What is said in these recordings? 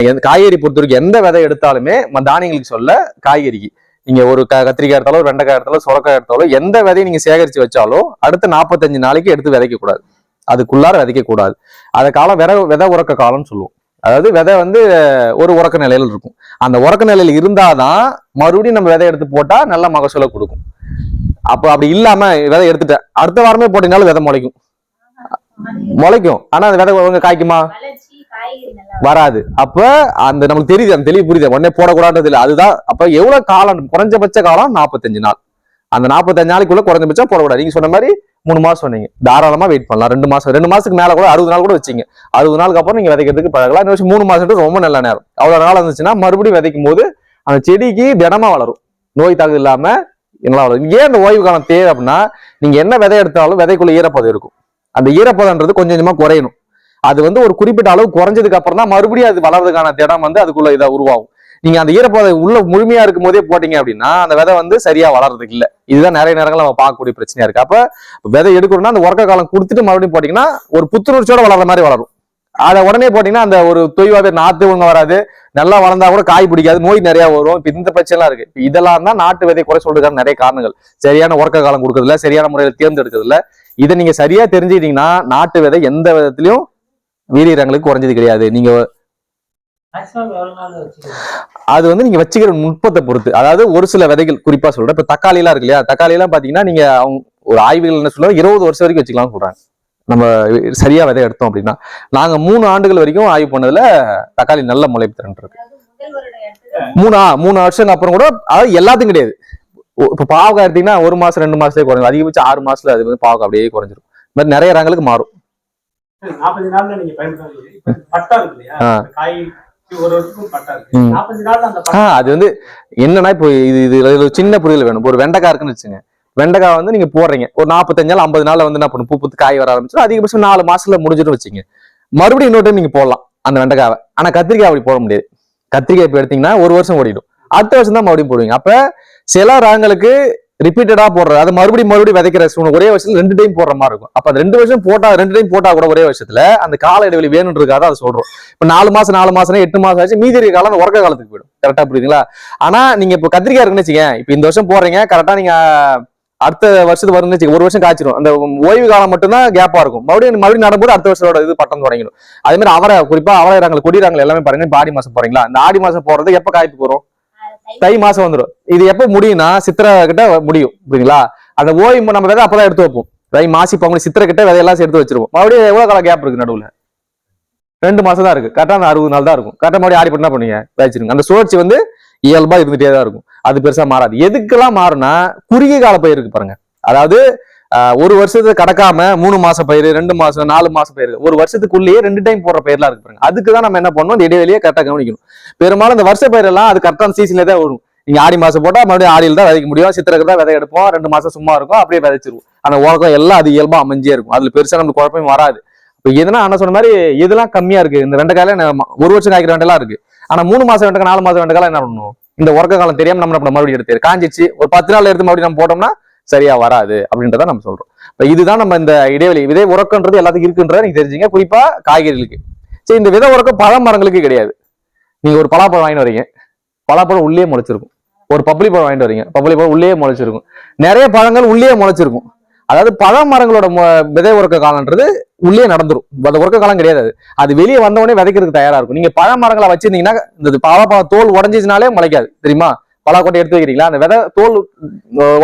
எந்த- காய்கறி பொறுத்த வரைக்கும் எந்த விதை எடுத்தாலுமே தானியங்களுக்கு சொல்ல காய்கறிக்கு. நீங்க ஒரு க கத்திரிக்காய் எடுத்தாலும் வெண்டைக்காய் எடுத்தாலும் சுரக்காய் எடுத்தாலும் எந்த விதையை நீங்க சேகரிச்சு வச்சாலும் அடுத்த நாற்பத்தஞ்சு நாளைக்கு எடுத்து விதைக்க கூடாது. அதுக்குள்ளார விதைக்க கூடாது. அதை காலம் வித விதை உறக்க காலம்னு சொல்லுவோம். அதாவது விதை வந்து ஒரு உறக்க நிலையில இருக்கும். அந்த உறக்க நிலையில இருந்தாதான் மறுபடியும் நம்ம விதை எடுத்து போட்டா நல்ல மகசூலை கொடுக்கும். அப்போ அப்படி இல்லாம விதை எடுத்துட்டேன் அடுத்த வாரமே போட்டீங்கனாலும் விதை முளைக்கும். முளைக்கும். ஆனா அந்த விதை காய்க்குமா? வராது. அப்ப அந்த நமக்கு தெரியுது அந்த தெளிவு புரியுது. உடனே போடக்கூடாது இல்லை. அதுதான். அப்ப எவ்வளவு காலம் குறைஞ்சபட்ச காலம் நாற்பத்தஞ்சு நாள். அந்த நாற்பத்தஞ்சு நாளைக்குள்ள குறைஞ்சபட்சம் போடக்கூடாது. நீங்க சொன்ன மாதிரி மூணு மாசம் சொன்னீங்க. தாராளமா வெயிட் பண்ணலாம். ரெண்டு மாசம் ரெண்டு மாசத்துக்கு மேல கூட அறுபது நாள் கூட வச்சீங்க. அறுபது நாளுக்கு அப்புறம் நீங்க விதைக்கிறதுக்கு பழகலாம். இன்னும் வருஷம் மூணு மாசம் ரொம்ப நல்ல நேரம். அவ்வளவு நாள் இருந்துச்சுன்னா மறுபடியும் விதைக்கும் போது அந்த செடிக்கு திடமா வளரும். நோய் தாக்கு இல்லாம எங்களா வளரும். ஏன் அந்த ஓய்வு காலம் தேவை அப்படின்னா நீங்க என்ன விதை எடுத்தாலும் விதைக்குள்ள ஈரப்பதம் இருக்கும். அந்த ஈரப்பதம்ன்றது கொஞ்சம் கொஞ்சமா குறையணும். அது வந்து ஒரு குறிப்பிட்ட அளவு குறைஞ்சதுக்கு அப்புறம் தான் மறுபடியும் அது வளர்றதுக்கான திடம் வந்து அதுக்குள்ள இதை உருவாகும். நீங்க அந்த ஈரப்பதம் உள்ள முழுமையா இருக்கும் போதே போட்டீங்க அப்படின்னா அந்த விதை வந்து சரியா வளர்றதுக்கு இல்ல. இதுதான் நிறைய நேரங்கள் நம்ம பார்க்கக்கூடிய பிரச்சனையா இருக்கு. அப்ப விதை எடுக்கணும்னா அந்த உறக்க காலம் கொடுத்துட்டு மறுபடியும் போட்டீங்கன்னா ஒரு புத்துணர்ச்சியோட வளர்ற மாதிரி வளரும். அதை உடனே போட்டீங்கன்னா அந்த ஒரு தொய்வாவே நாத்து ஒழுங்க வராது. நல்லா வளர்ந்தா கூட காய் பிடிக்காது நோய் நிறைய வரும். இப்ப இந்த பிரச்சனைலாம் இருக்கு. இதெல்லாம் தான் நாட்டு விதை குறை சொல்றதுக்கான நிறைய காரணங்கள். சரியான உறக்க காலம் கொடுக்கறதுல சரியான முறையில் தேர்ந்தெடுக்கிறதுல இதை நீங்க சரியா தெரிஞ்சுக்கிட்டீங்கன்னா நாட்டு விதை எந்த விதத்திலையும் வீரியரங்களுக்கு குறைஞ்சது கிடையாது. நீங்க அது வந்து நீங்க வச்சுக்கிற நுட்பத்தை பொறுத்து. அதாவது ஒரு சில விதைகள் குறிப்பா சொல்றேன். இப்ப தக்காளி எல்லாம் இருக்கு இல்லையா? தக்காளி எல்லாம் பாத்தீங்கன்னா நீங்க அவங்க ஒரு ஆய்வுகள் என்ன சொல்றாங்க? இருபது வருஷம் வரைக்கும் வச்சுக்கலாம்னு சொல்றாங்க. நம்ம சரியா விதை எடுத்தோம் அப்படின்னா. நாங்க மூணு ஆண்டுகள் வரைக்கும் ஆய்வு பண்ணதுல தக்காளி நல்ல முளைப்பு திறன் இருக்கு. மூணு மூணு வருஷம் அப்புறம் கூட அதாவது எல்லாத்துக்கும் கிடையாது. இப்ப பாவக்காய் எடுத்தீங்கன்னா ஒரு மாசம் ரெண்டு மாசத்துலயே குறைஞ்சிரும். அதிகபட்சம் ஆறு மாசத்துல அது வந்து பாவக்காய் அப்படியே குறைஞ்சிரும். இந்த மாதிரி நிறைய ரங்களுக்கு மாறும். நாற்பது நாள்ல நீங்க பயன்படுத்த பட்டா இருக்கு இல்லையா? காய் அது வந்து என்னன்னா இப்போ இது இது இதுல ஒரு சின்ன புரிதல் வேணும். ஒரு வெண்டைக்காய் இருக்குன்னு வச்சுங்க. வெண்டைக்காய் வந்து நீங்க போடுறீங்க. ஒரு நாற்பத்தஞ்சு நாள் ஐம்பது நாள்ல வந்து என்ன பண்ணும்? பூ பூத்து காய் வர ஆரம்பிச்சு அதிகபட்சம் நாலு மாசத்துல முடிஞ்சிட்டு வச்சுங்க. மறுபடியும் இன்னொரு டைம் நீங்க போடலாம் அந்த வெண்டைக்காவை. ஆனா கத்திரிக்காய் அப்படி போட முடியாது. கத்திரிக்காய் இப்ப எடுத்தீங்கன்னா ஒரு வருஷம் ஓடிடும். அடுத்த வருஷம் தான் மறுபடியும் போடுவீங்க. அப்ப சில ரகங்களுக்கு ரிப்பீட்டடா போடுற அது மறுபடியும் மறுபடியும் விதைக்கிற சூழ்நிலை ஒரே வருஷத்துல ரெண்டு டைம் போடுற மாதிரி இருக்கும். அப்ப ரெண்டு வருஷம் போட்டா ரெண்டு டைம் போட்டா கூட ஒரே வருஷத்துல அந்த கால இடைவெளி வேணுன்றதுக்காக அதை சொல்றோம். இப்ப நாலு மாசம் நாலு மாசம் எட்டு மாசம் ஆச்சு மீதி இருக்க காலம் அந்த உறக்க காலத்துக்கு போயிடும். கரெக்டா புரியுதுங்களா? ஆனா நீங்க இப்போ கத்திரிக்காய் இருக்குன்னு வச்சுங்க இப்ப இந்த வருஷம் போடுறீங்க கரெக்டா நீங்க அடுத்த வருஷத்துக்கு வரும்னு வச்சுக்க ஒரு வருஷம் காய்ச்சிரும். அந்த ஓய்வு காலம் மட்டும்தான் கேப்பா இருக்கும். மறுபடியும் மறுபடியும் நடும்போது அடுத்த வருஷத்தோட இது பட்டம் தொடங்கிடும். அதே மாதிரி அவரை குறிப்பா அவரை ரகங்கள் கொடி ரகங்கள் எல்லாமே பாருங்க இப்ப ஆடி மாசம் போறீங்களா? இந்த ஆடி மாசம் போறது எப்ப காய்ப்பு போறோம் தை மாசம் வந்துடும் இது எப்ப முடியும்னா சித்திரை கிட்ட முடியும் புரியுங்களா அந்த ஓய்வு நம்ம விதை அப்பதான் எடுத்து வைப்போம். தை மாசி பங்குனி சித்திரை கிட்ட விதையெல்லாம் சேர்த்து வச்சிருவோம். மறுபடியும் எவ்வளவு கால கேப் இருக்கு நடுவுல? ரெண்டு மாசம் தான் இருக்கு. கரெக்டா அந்த அறுபது நாள் தான் இருக்கும். கரெக்டாக மறுபடியும் ஆடி பண்ணா பண்ணுவீங்க? வச்சிருங்க அந்த சுழற்சி வந்து இயல்பா இருந்துட்டே தான் இருக்கும். அது பெருசா மாறாது. எதுக்கெல்லாம் மாறும்னா குறுகிய கால பயிர் இருக்கு பாருங்க. அதாவது ஒரு வருஷத்துக்கு கடக்காம மூணு மாச பயிர் ரெண்டு மாசம் நாலு மாச பயிர் ஒரு வருஷத்துக்குள்ளேயே ரெண்டு டைம் போடுற பயிர்லாம் இருக்கு பாருங்க. அதுக்கு தான் நம்ம என்ன பண்ணணும்? அந்த இடைவெளியை கரெக்டாக கவனிக்கணும். பெரும்பாலும் இந்த வருஷ பயிரெல்லாம் அது கரெக்டான சீசன்ல தான் வரும். நீங்க ஆடி மாசம் போட்டா மறுபடியும் ஆடியில் தான் விதைக்க முடியும். சித்திரக்கு தான் விதை எடுப்போம். ரெண்டு மாசம் சும்மா இருக்கும். அப்படியே விதைச்சிருவோம். அந்த உலகம் எல்லாம் அது இயல்பா அமைஞ்சே இருக்கும். அதுல பெருசா நமக்கு குழப்பமும் வராது. இப்போ எதுனா அண்ணன் சொன்ன மாதிரி இதெல்லாம் கம்மியா இருக்கு. இந்த வெண்டைக்காயில ஒரு வருஷம் காய்க்கிற வெண்டைலாம் இருக்கு. ஆனா மூணு மாசம் வெண்டைக்காய் நாலு மாசம் வெண்டைக்காய் என்ன பண்ணணும்? இந்த உறக்க காலம் தெரியாம நம்ம நம்ம மறுபடியும் எடுத்து காஞ்சிச்சு ஒரு பத்து நாள் எடுத்து மறுபடியும் நம்ம போட்டோம்னா சரியா வராது அப்படின்றத நம்ம சொல்றோம். இப்ப இதுதான் நம்ம இந்த இடைவெளி. விதை உறக்கன்றது எல்லாத்துக்கும் இருக்குன்றத நீங்க தெரிஞ்சுங்க. குறிப்பா காய்கறிகளுக்கு. சரி இந்த விதை உறக்கம் பழ மரங்களுக்கு கிடையாது. நீங்க ஒரு பலாப்பழம் வாங்கிட்டு வரீங்க. பலாப்பழம் உள்ளே முளைச்சிருக்கும். ஒரு பப்ளி பழம் வாங்கிட்டு வரீங்க. பப்ளி பழம் உள்ளே முளைச்சிருக்கும். நிறைய பழங்கள் உள்ளே முளைச்சிருக்கும். அதாவது பழ மரங்களோட விதை உறக்க காலம்ன்றது உள்ளே நடந்துரும். அந்த உறக்க காலம் கிடையாது அது. அது வெளியே வந்தவொடனே விதைக்கிறதுக்கு தயாரா இருக்கும். நீங்க பழ மரங்களை வச்சிருந்தீங்கன்னா இந்த பழப்பழம் தோல் உடஞ்சிச்சுனாலே முளைக்காது. தெரியுமா? பலாக்கொட்டை எடுத்து வைக்கிறீங்களா? அந்த விதை தோல்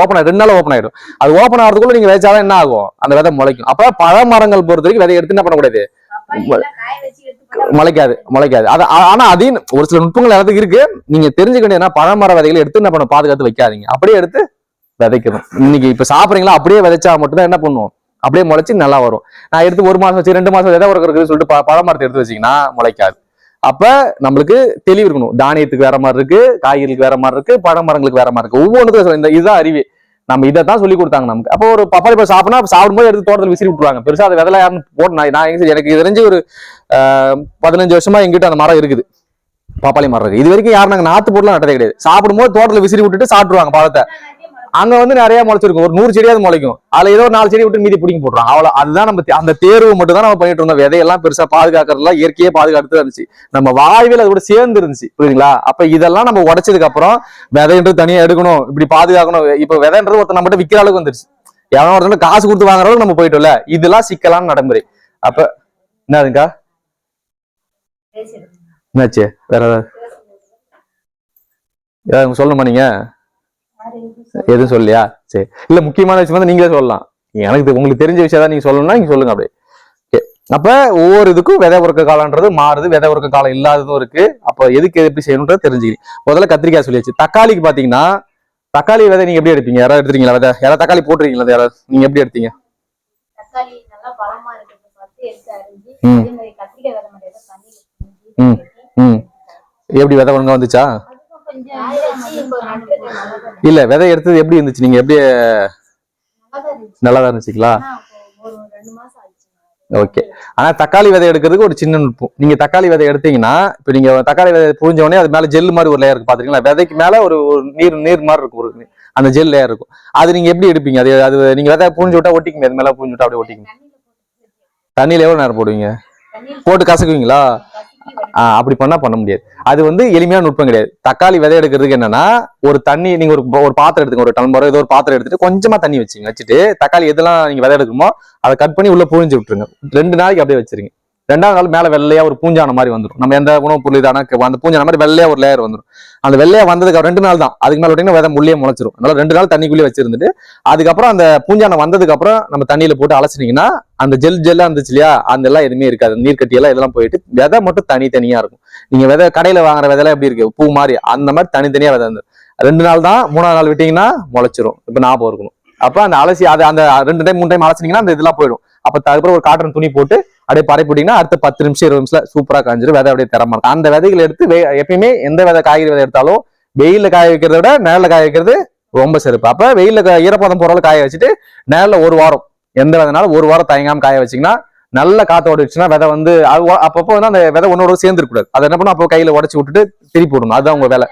ஓப்பன் ஆயிடும் ரெண்டு நாள் ஓப்பன் ஆயிடும் அது ஓப்பன் ஆகிறதுக்குள்ள நீங்க விதைச்சாதான் என்ன ஆகும்? அந்த விதை முளைக்கும். அப்ப பழ மரங்கள் பொறுத்த வரைக்கும் விதை எடுத்து என்ன பண்ணக்கூடாது? முளைக்காது முளைக்காது. அது ஆனா அதையும் ஒரு சில நுட்பங்கள் எல்லாத்துக்கும் இருக்கு. நீங்க தெரிஞ்சுக்க வேண்டியதுன்னா பழமர விதைகளை எடுத்து என்ன பண்ண பாதுகாத்து வைக்காதீங்க. அப்படியே எடுத்து விதைக்கணும். இன்னைக்கு இப்ப சாப்பிடுறீங்களா? அப்படியே விதைச்சா மட்டும்தான் என்ன பண்ணுவோம்? அப்படியே முளைச்சு நல்லா வரும். நான் எடுத்து ஒரு மாசம் வச்சு ரெண்டு மாசம் விதை உறக்குறதுன்னு சொல்லிட்டு பழமரத்தை எடுத்து வச்சீங்கன்னா முளைக்காது. அப்ப நம்மளுக்கு தெளிவு இருக்கணும். தானியத்துக்கு வேற மாதிரி இருக்கு காய்கறிக்கு வேற மாதிரி இருக்கு பழ மரங்களுக்கு வேற மாதிரி இருக்கு. ஒவ்வொன்றுக்கும் இந்த இதுதான் அறிவு. நம்ம இதை தான் சொல்லி கொடுத்தாங்க நமக்கு. அப்போ ஒரு பப்பாளி பழம் சாப்பிடணும் சாப்பிடும்போது எடுத்து தோட்டத்தில் விசிறி விட்டுருவாங்க. பெருசாக அது விதலை யாருன்னு போட்டு நான் எங்க- எனக்கு தெரிஞ்சு ஒரு ஆஹ், பதினஞ்சு வருஷமா எங்கிட்ட அந்த மரம் இருக்குது. பப்பாளி மரம் இருக்கு இது வரைக்கும் யாரும் நாங்க நாத்து போட்டுலாம் நட்டதே கிடையாது. சாப்பிடும்போது தோட்டத்தில் விசிறி விட்டுட்டு சாப்பிடுவாங்க பழத்தை. அங்க வந்து நிறைய முளைச்சிருக்கும். ஒரு நூறு செடியாவது முளைக்கும். அதுல ஏதோ ஒரு நாலு செடி விட்டு மீதி பிடிங்கி போடுறோம் அவ்வளவு அதுதான் நம்ம அந்த தேர்வு மட்டும் தான் நம்ம பண்ணிட்டு இருந்தோம். விதையெல்லாம் பெருசா பாதுகாக்கிறதுலாம் இயற்கையே பாதுகாத்து இருந்துச்சு. நம்ம வாழ்வில் அது கூட சேர்ந்து இருந்துச்சு. புரியுதுங்களா? அப்ப இதெல்லாம் நம்ம உடைச்சதுக்கு அப்புறம் விதைன்றது தனியா எடுக்கணும். இப்படி பாதுகாக்கணும். இப்ப விதைன்றது ஒருத்தர் நம்மகிட்ட விற்கிற அளவுக்கு வந்துருச்சு. எவனோ ஒருத்தர் காசு கொடுத்து வாங்குற அளவுக்கு நம்ம போயிட்டோம்ல. இதெல்லாம் சிக்கலான நடைமுறை. அப்ப என்னதுக்கா என்னாச்சு? வேற ஏதாவது? சொல்லணுமா நீங்க? எதுவும் சொல்ல- எதுவும் சொல்லலையா? சரி. இல்ல முக்கியமான விஷயம் வந்து நீங்களே சொல்லலாம். எனக்கு உங்களுக்கு தெரிஞ்ச விஷயம் தான் நீங்க சொல்லணும்னா நீங்க சொல்லுங்க அப்படியே. அப்ப ஒவ்வொரு இதுக்கும் விதை உறக்க காலம்ன்றது மாறுது விதை உறக்க காலம் இல்லாததும் இருக்கு. அப்ப எதுக்கு எது எப்படி செய்யணும்ன்றது தெரிஞ்சுக்கணும். முதல்ல கத்திரிக்காய் சொல்லியாச்சு. தக்காளிக்கு பாத்தீங்கன்னா தக்காளி விதை நீங்க எப்படி எடுப்பீங்க? யாராவது எடுத்துறீங்களா விதை? யாராவது தக்காளி போட்டுருக்கீங்களா யாராவது? நீங்க எப்படி எடுத்தீங்க? எப்படி விதை ஒழுங்கா வந்துச்சா? இல்ல விதை எடுத்தது எப்படி இருந்துச்சு? நீங்க எப்படி நல்லா தான் இருந்துச்சுங்களா? ஓகே. ஆனா தக்காளி விதை எடுக்கிறதுக்கு ஒரு சின்ன நுட்பம். நீங்க தக்காளி விதை எடுத்தீங்கன்னா இப்ப நீங்க தக்காளி விதை புரிஞ்ச உடனே அது மேல ஜெல் மாதிரி ஒரு லேயர் இருக்கு பாத்தீங்களா விதைக்கு மேல ஒரு நீர் நீர் மாதிரி இருக்கும் ஒரு அந்த ஜெல் லேயர் இருக்கும். அது நீங்க எப்படி எடுப்பீங்க? அது அது நீங்க விதை புரிஞ்சு விட்டா ஒட்டிக்குங்க அது மேல புரிஞ்சு விட்டா அப்படியே ஒட்டிக்குங்க தண்ணியில எவ்வளவு நேரம் போடுவீங்க? போட்டு கசக்குவீங்களா? அப்படி பண்ணா பண்ண முடியாது. அது வந்து எளிமையான நுட்பம் கிடையாது. தக்காளி விதை எடுக்கிறதுக்கு என்னன்னா ஒரு தண்ணி நீங்க ஒரு ஒரு பாத்திரம் எடுத்துங்க ஒரு டம்ளரோ ஏதோ ஒரு பாத்திரம் எடுத்துட்டு கொஞ்சமா தண்ணி வச்சுங்க வச்சுட்டு தக்காளி எதெல்லாம் நீங்க விதை எடுக்கணுமோ அதை கட் பண்ணி உள்ள புழிஞ்சு விட்டுருங்க. ரெண்டு நாளைக்கு அப்படியே வச்சிருங்க. ரெண்டாவது நாள் மேலே வெள்ளையா ஒரு பூஞ்சான மாதிரி வந்துடும் நம்ம எந்த உணவு பொருள் இதான அந்த பூஞ்சான மாதிரி வெள்ளையா ஒரு லேயர் வந்துடும் அந்த வெள்ளையா வந்ததுக்கு அப்புறம் ரெண்டு நாள் தான். அதுக்கு மேலே விட்டீங்கன்னா விதை முள்ளியே முளைச்சிரும். அதனால ரெண்டு நாள் தண்ணிக்குள்ளேயே வச்சிருந்துட்டு அதுக்கப்புறம் அந்த பூஞ்சான வந்ததுக்கு அப்புறம் நம்ம தண்ணியில போட்டு அலசினீங்கன்னா அந்த ஜெல் ஜெல்லாக இருந்துச்சு இல்லையா அந்த எல்லாம் எதுவுமே இருக்காது. நீர் கட்டியெல்லாம் இதெல்லாம் போயிட்டு விதை மட்டும் தனித்தனியா இருக்கும். நீங்க விதை கடையில வாங்குற விதைலாம் எப்படி இருக்கு? பூ மாதிரி அந்த மாதிரி தனித்தனியா விதை வந்து ரெண்டு நாள் தான் மூணாவது நாள் விட்டீங்கன்னா முளைச்சிரும். இப்போ ஞாபகம் இருக்கணும். அப்போ அந்த அலசி அது அந்த ரெண்டு டைம் மூணு டைம் அலசினீங்கன்னா அந்த இதெல்லாம் போயிடும். அப்ப அதுக்கப்புறம் ஒரு காட்டன் துணி போட்டு அப்படியே பரப்பிட்டீங்கன்னா அடுத்த பத்து நிமிஷம் இருபது நிமிஷம் சூப்பரா காஞ்சிரும். விதை அப்படியே தரமா இருக்கும். அந்த விதைகளை எடுத்து எப்பயுமே எந்த விதை காய்கறி விதை எடுத்தாலும் வெயிலில் காய வைக்கிறத விட நேரில் காய வைக்கிறது ரொம்ப சிறப்பு. அப்ப வெயிலில் ஈரப்பதம் போற காய வச்சுட்டு நேரில் ஒரு வாரம் எந்த விதனாலும் ஒரு வாரம் தயங்காம காய வச்சீங்கன்னா நல்ல காத்து ஓடிச்சுன்னா விதை வந்து அது அப்பப்போ வந்து அந்த விதை ஒன்னோட சேர்ந்து அதை என்ன பண்ணும் அப்போ கையில உடச்சி விட்டுட்டு திருப்பி விடணும். அதுதான் உங்க வேலை.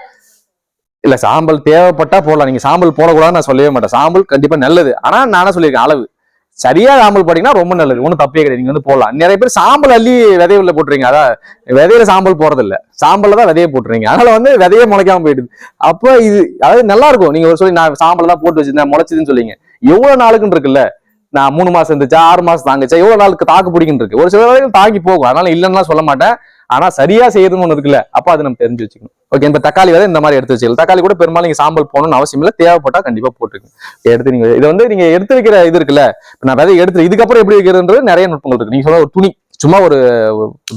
இல்ல சாம்பல் தேவைப்பட்டா போடலாம். நீங்க சாம்பல் போடக்கூடாதுன்னு நான் சொல்லவே மாட்டேன். சாம்பல் கண்டிப்பா நல்லது. ஆனா நானே சொல்லியிருக்கேன்? அளவு. சரியா சாம்பல் போட்டீங்கன்னா ரொம்ப நல்லது. ஒன்றும் தப்பே கிடையாது. நீங்க வந்து போடலாம். நிறைய பேர் சாம்பல் அள்ளி விதைய உள்ள போட்டுறீங்க அதான் விதையில சாம்பல் போறது இல்ல சாம்பல்ல தான் விதைய போட்டுறீங்க அதனால வந்து விதையே முளைக்காம போயிடுது. அப்போ இது அதாவது நல்லா இருக்கும். நீங்க ஒரு சொல்லி நான் சாம்பல் தான் போட்டு வச்சிருந்தேன் முளைச்சதுன்னு சொல்லிங்க எவ்வளவு நாளுக்குன்னு இருக்குல்ல? நான் மூணு மாசம் இருந்துச்சா ஆறு மாசம் தாங்குச்சா எவ்வளவு நாளுக்கு தாக்கு பிடிக்குன்னு இருக்கு. ஒரு சில வேலைகள் தாக்கி போகும். அதனால இல்லைன்னா சொல்ல மாட்டேன். ஆனா சரியா செய்யறதுன்னு ஒண்ணு இருக்குல்ல அப்ப அது நம்ம தெரிஞ்சு வச்சுக்கணும். ஓகே இந்த தக்காளி விதை இந்த மாதிரி எடுத்து வச்சுக்கலாம் தக்காளி கூட பெரும்பாலும் நீங்க சாம்பல் போகணும்னு அவசியம் இல்லை தேவைப்பட்டா கண்டிப்பா போட்டுருங்க எடுத்து நீங்க இதை வந்து நீங்க எடுத்து வைக்கிற இது இருக்குல்ல இப்போ நான் விதை எடுத்து இதுக்கப்புறம் எப்படி வைக்கிறதுன்றது நிறைய நுட்பங்கள் இருக்கு. நீங்க சொன்ன ஒரு துணி சும்மா ஒரு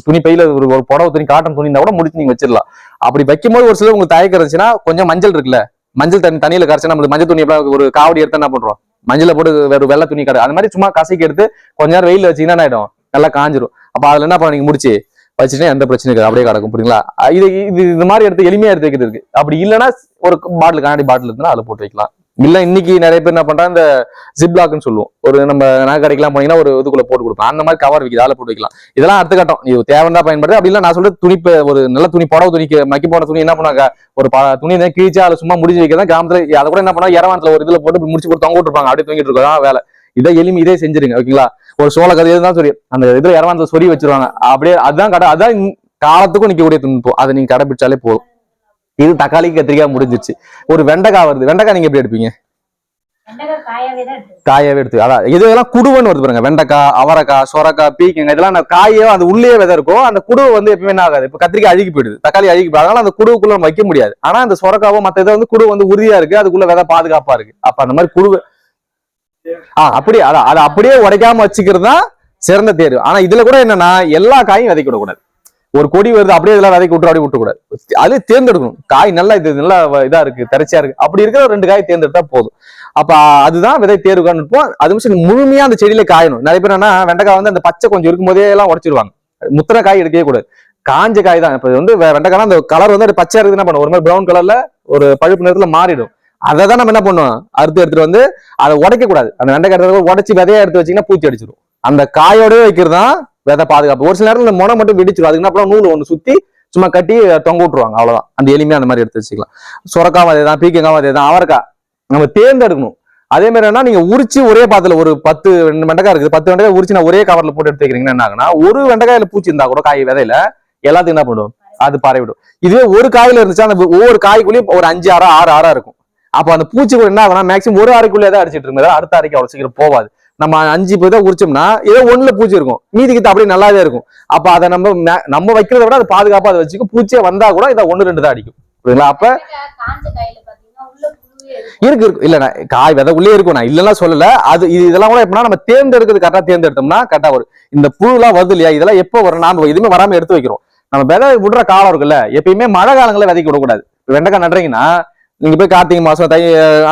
துணி பையில ஒரு ஒரு புடவை துணி காட்டன் துணி இருந்தா கூட முடிச்சு நீங்க வச்சிடலாம். அப்படி வைக்கும்போது ஒரு சிலர் உங்களுக்கு தயக்கம் இருந்துச்சுன்னா கொஞ்சம் மஞ்சள் இருக்குல்ல மஞ்சள் தண்ணி தண்ணியில கரைச்சா நம்மளுக்கு மஞ்சள் துணி ஒரு காவடி எடுத்து என்ன பண்றோம்? மஞ்சளை போட்டு வேற வெள்ளை துணி கடை அந்த மாதிரி சும்மா கசைக்கு எடுத்து கொஞ்ச நேரம் வெயில் வச்சீங்கன்னா ஆயிடும்? நல்லா காஞ்சிரும். அப்ப அதுல என்ன பண்ண முடிச்சு வச்சுட்டேன் எந்த பிரச்சனையும் இருக்காது. அப்படியே கிடக்கும். புரியுங்களா இது இது இந்த மாதிரி எடுத்து எளிமையா எடுத்து வைக்கிறது இருக்கு. அப்படி இல்லைன்னா ஒரு பாட்டில் கண்ணாடி பாட்டில் இருந்தா அதில் போட்டு வைக்கலாம். இல்ல இன்னைக்கு நிறைய பேர் என்ன பண்றாங்க இந்த ஜிப்லாக்னு சொல்லுவோம். ஒரு நம்ம நகை கடைக்கெல்லாம் போனீங்கன்னா ஒரு இதுக்குள்ள போட்டு கொடுப்போம் அந்த மாதிரி கவர் விற்கிது அதில் போட்டு வைக்கலாம். இதெல்லாம் அடுத்த கட்டம். இது தேவைன்னா பயன்படுது அப்படி இல்லை நான் சொல்றது துணி ஒரு நல்ல துணி புடவை துணிக்கு மக்கி போன துணி என்ன பண்ணாங்க ஒரு துணி கிழிச்சா அதை சும்மா முடிஞ்சு வைக்கிறதா கிராமத்துல அதை கூட என்ன பண்ணா இரவானத்துல ஒரு இதுல போட்டு முடிச்சு போட்டு தொங்க விட்டுருப்பாங்க. அப்படியே தூங்கிட்டு இருக்கோம் வேலை. இதை எளிமை இதே செஞ்சிருங்க ஓகேங்களா ஒரு சோள கதை தான் சரி அந்த இதுல இரவானத்துல சொறி வச்சிருவாங்க. அப்படியே அதுதான் கடை அதான் காலத்துக்கும் நிக்கக்கூடிய துணிப்போம் அதை நீங்க கடைபிடிச்சாலே போதும். இது தக்காளி கத்திரிக்காய் முடிஞ்சிருச்சு. ஒரு வெண்டைக்காய் வருது. வெண்டைக்காய் நீங்க எப்படி எடுப்பீங்க? காயாவே எடுத்து அதான். இது இதெல்லாம் குடுவன்னு வருது பாருங்க. வெண்டைக்காய் அவரைக்காய் சொரக்காய் பீக்கங்க இதெல்லாம் நான் காயே அது உள்ளே விதை இருக்கும் அந்த குடுவை வந்து எப்பவுமே என்ன ஆகாது. இப்ப கத்திரிக்காய் அழுகி போயிடுது. தக்காளி அழுகி போயிடுது. அதனால அந்த குடுவுக்குள்ள வைக்க முடியாது. ஆனா அந்த சொரக்காவோ மத்த இதை வந்து குடு வந்து உறுதியா இருக்கு. அதுக்குள்ள விதை பாதுகாப்பா இருக்கு. அப்ப அந்த மாதிரி குடுவை அப்படியே அதான் அதை அப்படியே உடைக்காம வச்சுக்கிறது தான் சிறந்த தேர்வு. ஆனா இதுல கூட என்னன்னா எல்லா காயும் விதைக்க விடக்கூடாது. ஒரு கொடி வருது அப்படியே இதெல்லாம் விதைக்க விட்டு அப்படியே விட்டுக்கூடாது அது தேர்ந்தெடுக்கணும். காய் நல்லா இது நல்லா இதா இருக்கு திரைச்சியா இருக்கு. அப்படி இருக்கிற ஒரு ரெண்டு காய் தேர்ந்தெடுத்தா போதும். அப்ப அதுதான் விதை தேர்வுக்கான நுட்பம் அது மிஷன் முழுமையா அந்த செடியில காயணும். நிறைய பேர் என்ன வெண்டைக்காய் வந்து அந்த பச்சை கொஞ்சம் இருக்கும்போதே எல்லாம் உடைச்சிருவாங்க. முத்திர காய் எடுக்கவே கூடாது. காஞ்ச காய் தான். இப்ப வந்து வெண்டைக்காய் அந்த கலர் வந்து பச்சை இருக்குது என்ன பண்ணுவோம் ஒரு மாதிரி பிரவுன் கலர்ல ஒரு பழுப்பு நிறத்துல மாறிடும். அதை தான் நம்ம என்ன பண்ணுவோம்? அறுத்து எடுத்துட்டு வந்து அதை உடைக்க கூடாது அந்த வெண்டைக்காய் உடச்சி விதையா எடுத்து வச்சீங்கன்னா பூச்சி அடிச்சிடும் அந்த காயோடவே வைக்கிறது தான் விதை பாதுகாப்பு. ஒரு சில நேரத்தில் இந்த முனை மட்டும் வெடிச்சிடும் அதுக்கு என்ன நூல் ஒன்று சுத்தி சும்மா கட்டி தொங்க விட்டுருவாங்க. அவ்வளவுதான். அந்த எளிமையா அந்த மாதிரி எடுத்து வச்சுக்கலாம். சுரக்காவும் அதே தான் பீக்கங்காவும் அதே தான் அவரைக்காய். நம்ம தேர்ந்தெடுக்கணும் அதே மாதிரி என்ன நீங்க உரிச்சு ஒரே பாத்துல ஒரு பத்து ரெண்டு வெண்டைக்காய் இருக்குது. பத்து வெண்டைக்காய் உரிச்சு நான் ஒரே கவர்ல போட்டு எடுத்து வைக்கிறீங்கன்னா என்ன ஆகுனா ஒரு வெண்டைக்காயில பூச்சி இருந்தா கூட காய் விதையில எல்லாத்துக்கும் என்ன பண்ணுவோம் அது பரவிடும் இதுவே ஒரு காயில இருந்துச்சா அந்த ஒவ்வொரு காய்க்குள்ளேயும் ஒரு அஞ்சு ஆறா ஆறு ஆறா இருக்கும். அப்போ அந்த பூச்சி கூட என்ன ஆகும்னா மேக்ஸிமம் ஒரு அறைக்குள்ளே தான் அடிச்சிட்டு இருக்கும். அடுத்த அறைக்கு அவ்வளோ சீக்கிரம் போகாது நம்ம அஞ்சு பேர் தான் உரிச்சோம்னா ஏதோ ஒன்றில் பூச்சி இருக்கும். மீதி கிட்ட அப்படியே நல்லாவே இருக்கும். அப்போ அதை நம்ம நம்ம வைக்கிறத விட அது பாதுகாப்பா அதை வச்சுக்கும் பூச்சியே வந்தா கூட இதை ஒன்று ரெண்டு தான் அடிக்கும். புரியுங்களா அப்ப இருக்கும் இருக்கு இருக்கு. இல்ல காய் விதை உள்ளே இருக்கும். நான் இல்லைன்னா சொல்லல. அது இது இதெல்லாம் கூட எப்படின்னா நம்ம தேர்ந்தெடுக்கிறது கரெக்டா தேர்ந்தெடுத்தோம்னா கரெக்டா வரும். இந்த புழுலாம் வருது இல்லையா? இதெல்லாம் எப்போ வரும்? நாம எதுவுமே வராம எடுத்து வைக்கிறோம். நம்ம விதை விடுற காலம் இருக்குல்ல. எப்பயுமே மழை காலங்களில் விதைக்க விடக்கூடாது. வெண்டைக்காய் நடுறீங்கன்னா நீங்க போய் கார்த்திகை மாசம் தை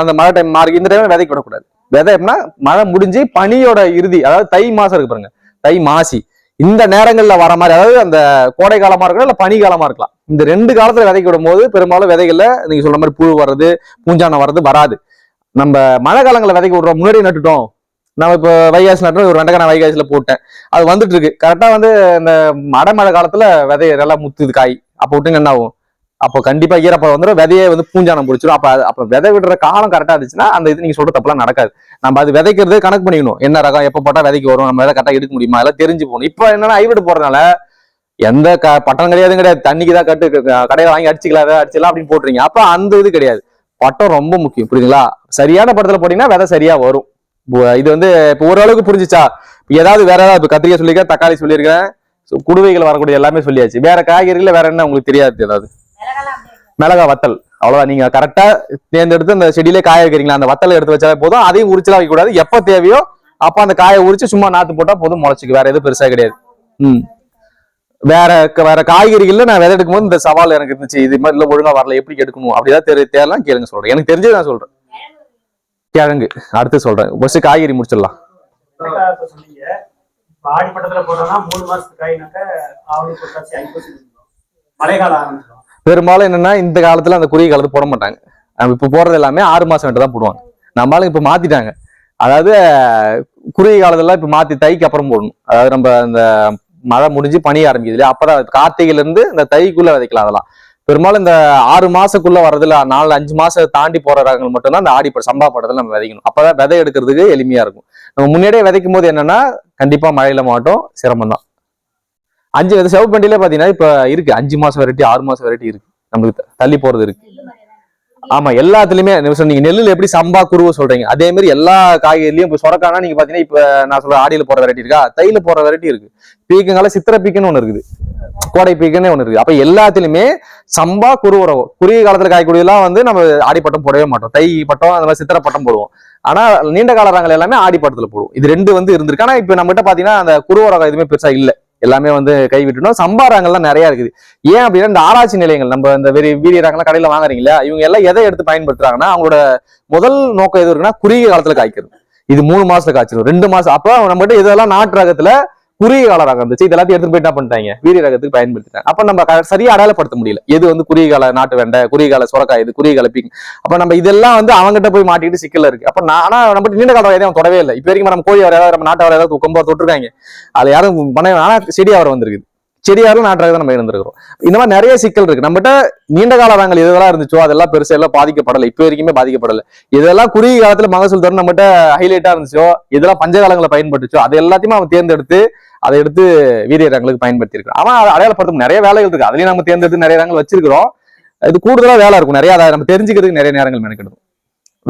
அந்த மழை டைம் மாறி இந்த டைமில் விதைக்க விடக்கூடாது. விதை எப்படின்னா மழை முடிஞ்சு பனியோட இறுதி அதாவது தை மாசம் இருக்கு பாருங்க. தை மாசி. இந்த நேரங்கள்ல வர மாதிரி அதாவது அந்த கோடை காலமா இருக்கலாம் இல்ல பனி காலமா இருக்கலாம். இந்த ரெண்டு காலத்துல விதைக்க விடும்போது பெரும்பாலும் விதைகள்ல நீங்க சொல்ற மாதிரி புழு வர்றது பூஞ்சானம் வர்றது வராது. நம்ம மழை காலங்களில் விதைக்கு விடுறோம் முன்னாடி நட்டுட்டோம். நம்ம இப்போ வைகாசி நட்டுறோம் ஒரு வெண்டைக்கான வைகாசியில் போட்டேன். அது வந்துட்டு இருக்கு. கரெக்டாக வந்து இந்த மடை மழை காலத்தில் விதை நல்லா முத்துது காய். அப்போ விட்டுங்க என்ன ஆகும்? அப்போ கண்டிப்பா ஈரப்பதம் வந்துடும் விதையே வந்து பூஞ்சானம் பிடிச்சிடும் அப்ப அப்போ அப்ப விதை விடுற காலம் கரெக்டா இருந்துச்சுன்னா அந்த இது நீங்க சொல்ற தப்பெல்லாம் நடக்காது. நம்ம அது விதைக்கிறது கணக்கு பண்ணிக்கணும். என்ன ரகம் எப்ப போட்டா விதைக்கு வரும்? நம்ம விதை கரெக்டா எடுக்க முடியுமா? அதெல்லாம் தெரிஞ்சு போகணும். இப்போ என்னன்னா ஹைபிரிட் போறதுனால எந்த க பட்டம் கிடையாது கிடையாது. தண்ணிக்கு தான் கட்டு க- கடையில வாங்கி அடிச்சுக்கலாம் அதை அடிச்சிடலாம் அப்படின்னு போட்டுறீங்க அப்ப அந்த இது கிடையாது. பட்டம் ரொம்ப முக்கியம். புரியுதுங்களா? சரியான படத்துல போட்டீங்கன்னா விதை சரியா வரும். இது வந்து இப்போ ஓரளவுக்கு புரிஞ்சுச்சா? ஏதாவது வேற ஏதாவது இப்போ கத்திரிக்காய் சொல்லியிருக்கேன் தக்காளி சொல்லியிருக்கேன். குடுவைகள் வரக்கூடிய எல்லாமே சொல்லியாச்சு. வேற காய்கறிகள் வேற என்ன உங்களுக்கு தெரியாது ஏதாவது? மிளகா வத்தல். அவ்வளவுதான். நீங்க கரெக்டா தேர்ந்தெடுத்து அந்த செடியிலே காய வைக்கிறீங்களா அந்த வத்தலை எடுத்து வச்சாலே போதும். அதையும் உரிச்சலாம் வைக்க கூடாது. எப்ப தேவையோ அப்ப அந்த காயை உரிச்சு சும்மா நாத்து போட்டா போதும் முளைச்சிக்கு. வேற எதுவும் பெருசா கிடையாது. ம். வேற வேற காய்கறிகள்ல நான் விதை எடுக்கும் போது இந்த சவால் எனக்கு இருந்துச்சு. இது மாதிரி இல்ல ஒழுங்கா வரல எப்படி எடுக்கணும்? அப்படிதான் தெரிய தேரலாம் கேளுங்க சொல்றேன். எனக்கு தெரிஞ்சது நான் சொல்றேன். கிழங்கு அடுத்து சொல்றேன். ஃபர்ஸ்ட் காய்கறி முடிச்சிடலாம். ஆடி பட்டத்துல போட்டோம்னா மூணு மாசத்துக்கு காய்னாக்க ஆவணி ஐப்பசி மழைக்காலம் ஆரம்பிச்சிடும். பெரும்பாலும் என்னன்னா இந்த காலத்துல அந்த குறுகிய காலத்து போட மாட்டாங்க. நம்ம இப்ப போடுறது எல்லாமே ஆறு மாசம் விட்டு தான் போடுவாங்க. நம்மளால இப்ப மாத்திட்டாங்க. அதாவது குறுகிய காலத்துல இப்ப மாத்தி தைக்கு அப்புறம் போடணும். அதாவது நம்ம அந்த மழை முடிஞ்சு பனி ஆரம்பிக்குது இல்லையா? அப்பதான் கார்த்திகையில இருந்து இந்த தைக்குள்ள விதைக்கலாம் அதெல்லாம். பெரும்பாலும் இந்த ஆறு மாசக்குள்ள வர்றதுல நாலு அஞ்சு மாசம் தாண்டி போற ரகங்கள் மட்டும்தான் அந்த ஆடி சம்பா படத்தில் நம்ம விதைக்கணும். அப்பதான் விதை எடுக்கிறதுக்கு எளிமையா இருக்கும். நம்ம முன்னாடியே விதைக்கும் போது என்னன்னா கண்டிப்பா மழையில மாட்டோம் சிரமம் தான் அஞ்சு வித செவப்பு பண்டியில பாத்தீங்கன்னா இப்ப இருக்கு. அஞ்சு மாசம் வெரைட்டி ஆறு மாசம் வெரைட்டி இருக்கு. நம்மளுக்கு தள்ளி போறது இருக்கு. ஆமா எல்லாத்துலயுமே நீங்க சொன்னீங்க நெல்லுல எப்படி சம்பா குருவை சொல்றீங்க அதே மாதிரி எல்லா காய்கறிலயும் இப்ப சொரக்கானா நீங்க பாத்தீங்கன்னா இப்ப நான் சொல்ற ஆடியில போற வெரைட்டி இருக்கா? தையில போற வெரைட்டி இருக்கு. பீக்கங்கால சித்திர பீக்குன்னு ஒண்ணு இருக்குது. கோடை பீக்குன்னு ஒண்ணு இருக்கு அப்ப எல்லாத்துலயுமே சம்பா குரு உறவு. குறுகிய காலத்துல காய்க்கூடியெல்லாம் வந்து நம்ம ஆடி பட்டம் போடவே மாட்டோம். தை பட்டம் அந்த மாதிரி சித்திர பட்டம் போடுவோம். ஆனா நீண்ட கால ரகங்கள் எல்லாமே ஆடி பட்டத்துல போடுவோம். இது ரெண்டு வந்து இருந்திருக்கு. ஆனா இப்ப நம்மகிட்ட பாத்தீங்கன்னா அந்த குரு உரகம் எதுவுமே பெருசா இல்லை. எல்லாமே வந்து கை விட்டுட்டோம் சம்பா ரகங்கள்லாம் நிறைய இருக்குது. ஏன் அப்படின்னா இந்த ஆராய்ச்சி நிலையங்கள் நம்ம இந்த வெறி வீரிய ரகங்கள்லாம் கடையில வாங்குறீங்களா இவங்க எல்லாம் எதை எடுத்து பயன்படுத்துறாங்கன்னா அவங்களோட முதல் நோக்கம் எது இருக்குன்னா குறுகிய காலத்துல காய்க்கிறது. இது மூணு மாசத்துல காய்ச்சிடும் ரெண்டு மாசம். அப்போ நம்மகிட்ட இதெல்லாம் நாட்டு ரகத்துல குறுகிய கால ரகம் இருந்துச்சு இதெல்லாத்தையும் எடுத்துட்டு போய் என்ன பண்ணிட்டாங்க? வீரிய ரகத்துக்கு பயன்படுத்திட்டாங்க. அப்ப நம்ம சரியா அடையாளப்படுத்த முடியல. எது வந்து குறுகிய கால நாட்டு வெண்டை குறுகிய கால சுரக்காய் இது குறுகிய கால அப்ப நம்ம இதெல்லாம் வந்து அவங்ககிட்ட போய் மாட்டிட்டு சிக்கல இருக்கு. அப்ப நான் ஆனா நம்ம நீண்ட கால எதையும் தொடவே இல்லை. இப்ப வரைக்கும் நம்ம கோழி வர ஏதாவது நம்ம நாட்டு வர ஏதாவது கொம்பு தொட்டிருக்காங்க. அது யாரும் பண்ண ஆனா செடி அவரை வந்திருக்கு செடியாரும் நாட்டு தான் நம்ம இருந்திருக்கிறோம். இந்த மாதிரி நிறைய சிக்கல் இருக்கு. நம்மகிட்ட நீண்ட கால ரகங்கள் எதெல்லாம் இருந்துச்சோ அதெல்லாம் பெருசாக எல்லாம் பாதிக்கப்படலை. இப்போ வரைக்குமே பாதிக்கப்படலை. இதெல்லாம் குறுகிய காலத்தில் மகசூல் தரும் நம்மகிட்ட ஹைலைட்டாக இருந்துச்சோ இதெல்லாம் பஞ்சகாலங்களை பயன்பட்டுச்சோ அது எல்லாத்தையுமே அவன் தேர்ந்தெடுத்து அதை எடுத்து வீரிய ரங்களுக்கு பயன்படுத்தி இருக்கான் அவன் அடையாளப்படுத்த நிறைய வேலைகள் இருக்கு. அதுலேயும் நம்ம தேர்ந்தெடுத்து நிறைய இடங்கள் வச்சிருக்கிறோம். இது கூடுதலாக வேலை இருக்கும். நிறைய அதை நம்ம தெரிஞ்சுக்கிறதுக்கு நிறைய நேரங்கள் மெனக்கிடும்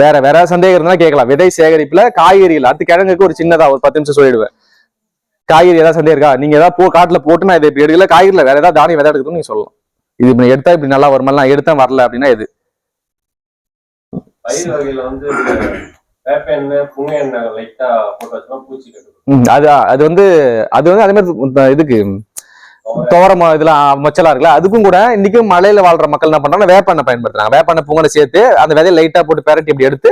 வேற வேற சந்தேகம் இருந்தாலும் கேட்கலாம். விதை சேகரிப்புல காய்கறிகள் அடுத்து கிழங்குக்கு ஒரு சின்னதா ஒரு பத்து நிமிஷம் சொல்லிடுவேன். காய்கறி ஏதாவது சந்தேகம் இருக்கா? நீங்க ஏதாவது போ காட்டுல போட்டு நான் இதை இப்படி எடுக்கல. காய்கறில வேற ஏதாவது தானியம் விதை எடுக்கணும்னு நீங்க சொல்லலாம். இது இப்படி எடுத்தா இப்படி நல்லா வருமா? நான் எடுத்தேன் வரல அப்படின்னா இது அது அது வந்து அது வந்து அதே மாதிரி இதுக்கு துவரம் இதெல்லாம் மொச்சலா இருக்குல்ல அதுக்கும் கூட இன்னைக்கும் மலையில வாழ்ற மக்கள் என்ன பண்றாங்க வேப்பெண்ணெய் பயன்படுத்துறாங்க. வேப்பெண்ணெய் பூங்கலை சேர்த்து அந்த விதையை லைட்டா போட்டு பெரட்டி இப்படி எடுத்து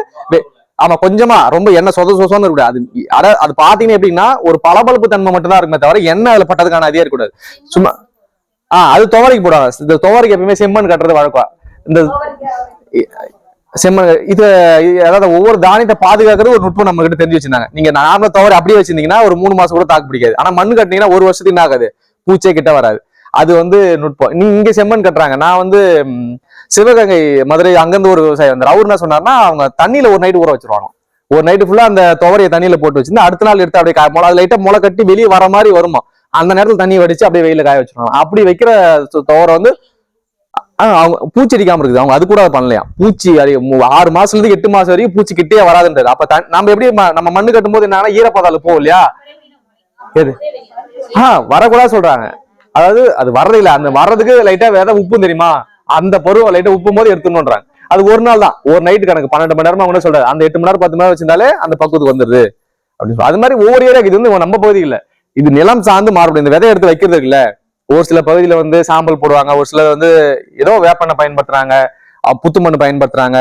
ஆமா கொஞ்சமா ரொம்ப எண்ணெய் சொத சொசோன்னு இருக்கக்கூடாது. அது அட அது பாத்தீங்கன்னா எப்படின்னா ஒரு பளபளப்பு தன்மை மட்டும் தான் இருக்குமே தவிர எண்ணெய் அதுல பட்டதுக்கான அதே இருக்கக்கூடாது. சும்மா ஆஹ் அது துவரைக்கு போடுவாங்க. இந்த துவரைக்கு எப்பயுமே செம்மண் கட்டுறது வழக்கம். இந்த செம்மண் இது அதாவது ஒவ்வொரு தானியத்தை பாதுகாக்கிறது ஒரு நுட்பம் நம்ம கிட்ட தெரிஞ்சு வச்சிருந்தாங்க. நீங்க நார்மலா துவரை அப்படியே வச்சிருந்தீங்கன்னா ஒரு மூணு மாசம் கூட தாக்கு பிடிக்காது. ஆனா மண் கட்டினீங்கன்னா ஒரு வருஷத்துக்கு என்ன ஆகாது? பூச்சே கிட்ட வராது. அது வந்து நுட்பம். நீங்க இங்க செம்மண் கட்டுறாங்க. நான் வந்து சிவகங்கை மதுரை அங்கேருந்து ஒரு விவசாயி வந்தார். அவர் என்ன சொன்னார்னா அவங்க தண்ணியில ஒரு நைட்டு ஊற வச்சிருவாங்க ஒரு நைட்டு ஃபுல்லா அந்த துவரையை தண்ணியில போட்டு வச்சிருந்து அடுத்த நாள் எடுத்து அப்படியே காய முளை அது லைட்டா முளை கட்டி வெளியே வர மாதிரி வருமா? அந்த நேரத்தில் தண்ணி வடிச்சு அப்படியே வெயில காய வச்சிருவாங்க அப்படி வைக்கிற துவரை வந்து ஆ, அவங்க பூச்சி அடிக்காம இருக்குது. அவங்க அது கூட பண்ணலையா? பூச்சி ஆறு மாசத்துல இருந்து எட்டு மாசம் வரைக்கும் பூச்சி கிட்டே வராதுன்றது அப்ப நம்ம எப்படி ம- நம்ம மண்ணு கட்டும் போது என்னன்னா ஈரப்பதால போகும் இல்லையா? எது? ஆ வரக்கூடாது சொல்றாங்க. அதாவது அது வர்றது இல்ல அந்த வர்றதுக்கு லைட்டா வேற உப்பு தெரியுமா? அந்த பருவம் லைட்டை உப்பும் போது எடுத்துணுன்றாங்க அது ஒரு நாள் தான். ஒரு நைட்டு கணக்கு. பன்னெண்டு மணி நேரமா அவங்க சொல்றாரு. அந்த எட்டு மணி நேரம் பத்து மணி நேரம் வச்சிருந்தாலே அந்த பக்குவத்துக்கு வந்துருது. அப்படின்னு அது மாதிரி ஒவ்வொரு ஏரியாக்கு இது வந்து நம்ம பகுதி இல்ல இது நிலம் சார்ந்து மாறுபடும். இந்த விதை எடுத்து வைக்கிறது இல்ல ஒரு சில பகுதியில வந்து சாம்பல் போடுவாங்க. ஒரு சிலர் வந்து ஏதோ வேப்பெண்ணை பயன்படுத்துறாங்க. புத்து மண் பயன்படுத்துறாங்க.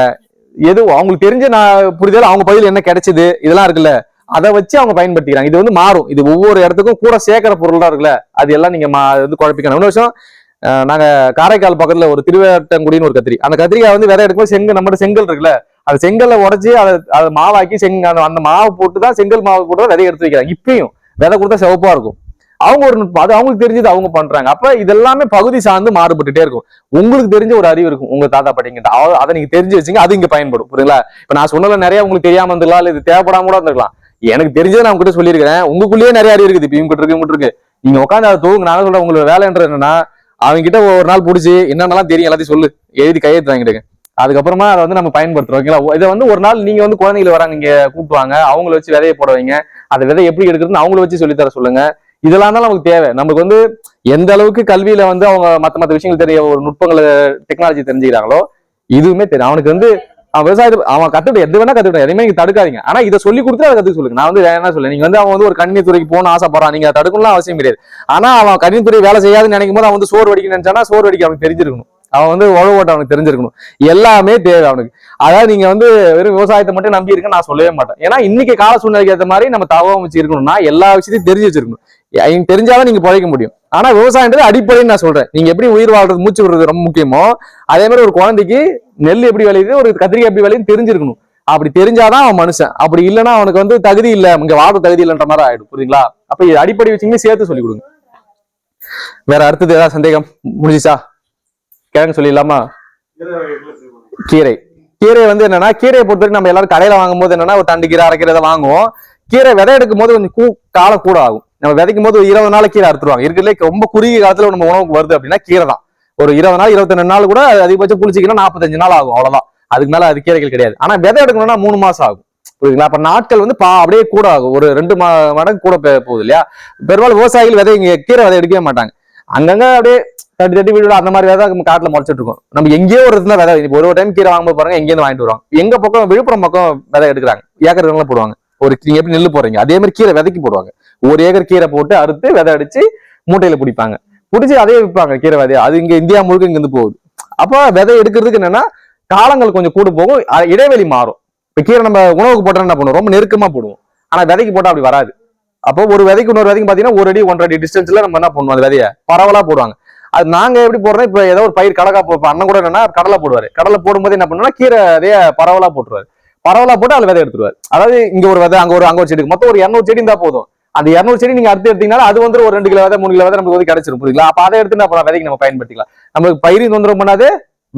எது அவங்களுக்கு தெரிஞ்ச நான் புரிதல் அவங்க பகுதியில் என்ன கிடைச்சது இதெல்லாம் இருக்குல்ல. அதை வச்சு அவங்க பயன்படுத்திக்கிறாங்க. இது வந்து மாறும். இது ஒவ்வொரு இடத்துக்கும் கூட சேர்க்கிற பொருள் தான் இருக்குல்ல. அது எல்லாம் நீங்க வந்து குழப்பிக்கணும். இன்னொரு விஷயம் நாங்கள் காரைக்கால் பக்கத்தில் ஒரு திருவேட்டங்குடின்னு ஒரு கத்திரி. அந்த கத்திரிக்காய் வந்து விதை எடுக்கும்போது செங்கல் நம்மகிட்ட செங்கல் இருக்குல்ல அந்த செங்கல்ல உடச்சி அதை அதை மாவாக்கி செங் அந்த- அந்த மாவு போட்டு தான் செங்கல் மாவு போட்டு தான் விதைய எடுத்து வைக்கிறாங்க. இப்பயும் விதை கொடுத்தா சிவப்பாக இருக்கும். அவங்க ஒரு நுட்பம் அது அவங்களுக்கு தெரிஞ்சது அவங்க பண்றாங்க. அப்ப இதெல்லாமே பகுதி சார்ந்து மாறுபட்டுட்டே இருக்கும். உங்களுக்கு தெரிஞ்ச ஒரு அறிவு இருக்கும். உங்க தாத்தா பாட்டிங்கிட்ட. அதை நீங்க தெரிஞ்சு வச்சுங்க அது இங்க பயன்படும். புரியுங்களா இப்ப நான் சொன்னதுல நிறைய உங்களுக்கு தெரியாம இருந்திருக்கலாம் இல்ல இது தேவைப்படாம கூட இருந்திருக்கலாம். எனக்கு தெரிஞ்சதை நான் உங்ககிட்ட சொல்லியிருக்கிறேன். உங்களுக்குள்ளேயே நிறைய அறிவு இருக்குது. இப்ப இவங்க இருக்கு இவங்க இருக்கு. நீங்க உட்காந்து அதை தூங்க நான் சொல்றேன் உங்களோட வேலைன்றது என்னன்னா அவங்க கிட்ட ஒரு நாள் பிடிச்சி என்னென்னலாம் தெரியும் எல்லாத்தையும் சொல்லு. எழுதி கையெழுத்து வாங்கிடுங்க. அதுக்கப்புறமா அதை வந்து நம்ம பயன்படுத்துறோம். ஓகேங்களா? இதை வந்து ஒரு நாள் நீங்க வந்து குழந்தைகள் வராங்க இங்க கூப்பிடுவாங்க அவங்கள வச்சு விதையை போட வைங்க. அந்த விதை எப்படி எடுக்கிறதுன்னு அவங்கள வச்சு சொல்லித்தர சொல்லுங்க. இதெல்லாம் தான் நமக்கு தேவை. நமக்கு வந்து எந்த அளவுக்கு கல்வியில வந்து அவங்க மத்த மத்த விஷயங்கள் தெரிய ஒரு நுட்பங்களை டெக்னாலஜி தெரிஞ்சுக்கிறாங்களோ இதுவுமே தெரியும். அவனுக்கு வந்து அவன் விவசாயத்தை அவன் கத்துட்டு எது வேணா கத்துக்கிட்டோம் எதுவுமே நீங்க தடுக்காதீங்க. ஆனா இதை சொல்லி கொடுத்து அதை கத்துக்க சொல்லுங்க. நான் வந்து என்ன சொல்ல நீங்க வந்து அவன் வந்து ஒரு கண்ணித்துறைக்கு துறைக்கு போகணும்னு ஆசைப்படுறான். நீங்க தடுக்கணும்னு தடுக்கணும்லாம் அவசியம் கிடையாது. ஆனா அவன் கணினித்துறை வேலை செய்யாதுன்னு நினைக்கும் போது அவன் வந்து சோறு வடிக்க நினைச்சானா சோறு வடிக்க அவனுக்கு தெரிஞ்சிருக்கணும். அவன் வந்து உழவு ஓட்ட அவனுக்கு தெரிஞ்சிருக்கணும். எல்லாமே தேவை அவனுக்கு. அதாவது நீங்க வந்து வெறும் விவசாயத்தை மட்டும் நம்பி இருக்க நான் சொல்லவே மாட்டேன். ஏன்னா இன்னைக்கு கால சூழ்நிலைக்கு ஏற்ற மாதிரி நம்ம தகவமைச்சு இருக்கணும்னா எல்லா விஷயத்தையும் தெரிஞ்சு வச்சிருக்கணும். எனக்கு தெரிஞ்சாதான் நீங்க பிழைக்க முடியும். ஆனா விவசாயன்றது அடிப்படைன்னு நான் சொல்றேன். நீங்க எப்படி உயிர் வாழ்றது மூச்சு விடுறது ரொம்ப முக்கியமோ அதே மாதிரி ஒரு குழந்தைக்கு நெல் எப்படி விளையுது ஒரு கத்திரிக்காய் எப்படி விளையுது தெரிஞ்சிருக்கணும். அப்படி தெரிஞ்சாதான் அவன் மனுஷன். அப்படி இல்லைன்னா அவனுக்கு வந்து தகுதி இல்லை. இங்க வாழ தகுதி இல்லைன்ற மாதிரி ஆயிடும். புரியுங்களா அப்ப இது அடிப்படை வச்சுங்க சேர்த்து சொல்லி கொடுங்க. வேற அடுத்தது ஏதாவது சந்தேகம் முடிஞ்சிச்சா? கிழங்கு சொல்லிடலாமா? கீரை. கீரை வந்து என்னன்னா கீரையை பொறுத்த வரைக்கும் நம்ம எல்லாரும் கடையில வாங்கும் போது என்னன்னா ஒரு தண்டு கீரை அரைக்கிறத வாங்குவோம். கீரை விதை எடுக்கும் போது கொஞ்சம் கூ காலம் கூட ஆகும். நம்ம விதைக்கும் போது ஒரு இருபது நாள் கீரை அறுத்துருவாங்க. இருக்கிறதுலே ரொம்ப குறுகிய காலத்துல நம்ம உணவுக்கு வருது அப்படின்னா கீரை தான். ஒரு இருபது நாள் இருபத்தி ரெண்டு நாள் கூட அதிகபட்சம் புளிச்சிக்கணும் நாற்பத்தஞ்சு நாள் ஆகும். அவ்வளவுதான். அதுக்கு மேல அது கீரைகள் கிடையாது. ஆனா விதை எடுக்கணும்னா மூணு மாசம் ஆகும். புரியுதுங்களா? அப்ப நாட்கள் வந்து பா அப்படியே கூட ஆகும். ஒரு ரெண்டு மா மடங்கு கூட போகுது இல்லையா? பெரும்பாலும் விவசாயிகள் விதை இங்க கீரை விதை எடுக்கவே மாட்டாங்க. அங்கங்க அப்படியே தட்டி தட்டி வீடு அந்த மாதிரி விதை நம்ம காட்டுல முளைச்சிட்டு இருக்கும். நம்ம எங்கேயோ ஒரு இருந்தா விதை இப்போ ஒரு டைம் கீரை வாங்கும்போது பாருங்க எங்கேருந்து வாங்கிட்டு வருவாங்க. எங்க பக்கம் விழுப்புரம் பக்கம் விதை எடுக்கிறாங்க. ஏக்கர் போடுவாங்க. ஒரு நீங்க எப்படி நெல்லு போடுறீங்க? அதே மாதிரி கீரை விதைக்கு போடுவாங்க. ஒரு ஏக்கர் கீரை போட்டு அறுத்து விதை அடிச்சு மூட்டையில பிடிப்பாங்க. பிடிச்சி அதே விற்பாங்க கீரை விதையை அது இங்க இந்தியா முழுக்க இங்க இருந்து போகுது. அப்போ விதை எடுக்கிறதுக்கு என்னன்னா காலங்கள் கொஞ்சம் கூட போகும் இடைவெளி மாறும். இப்போ கீரை நம்ம உணவுக்கு போட்டோம் என்ன பண்ணுவோம்? ரொம்ப நெருக்கமா போடுவோம். ஆனா விதைக்கு போட்டா அப்படி வராது. அப்போ ஒரு விதைக்கு இன்னொரு விதைக்கு பாத்தீங்கன்னா ஒரு அடி ஒன்றரை அடி டிஸ்டன்ஸ்ல நம்ம என்ன பண்ணுவோம் அந்த விதைய? பரவலா போடுவாங்க. அது நாங்க எப்படி போடுறோம் இப்ப ஏதோ ஒரு பயிர் கடலக்கா போ அண்ணன் கூட என்னன்னா கடலை போடுவாரு. கடலை போடும்போது என்ன பண்ணுவோம்னா கீரை விதைய பரவலா போட்டுருவாரு. பரவலா போட்டு அதுல விதை எடுத்துருவாரு. அதாவது இங்க ஒரு விதை அங்க ஒரு அங்க ஒரு செடி மொத்தம் ஒரு இரநூறு செடி இருந்தா போதும். அந்த இரநூறு செடி நீங்க அறுத்து எடுத்தீங்கன்னா அது வந்து ஒரு ரெண்டு கிலோ விதை மூணு கிலோ விதை நமக்கு வந்து கிடைச்சிரும். புரியுங்களா அப்ப அதை எடுத்து நம்ம விதைக்கு நம்ம பயன்படுத்திக்கலாம். நம்மளுக்கு பயிரும் தொந்தரவு பண்ணாது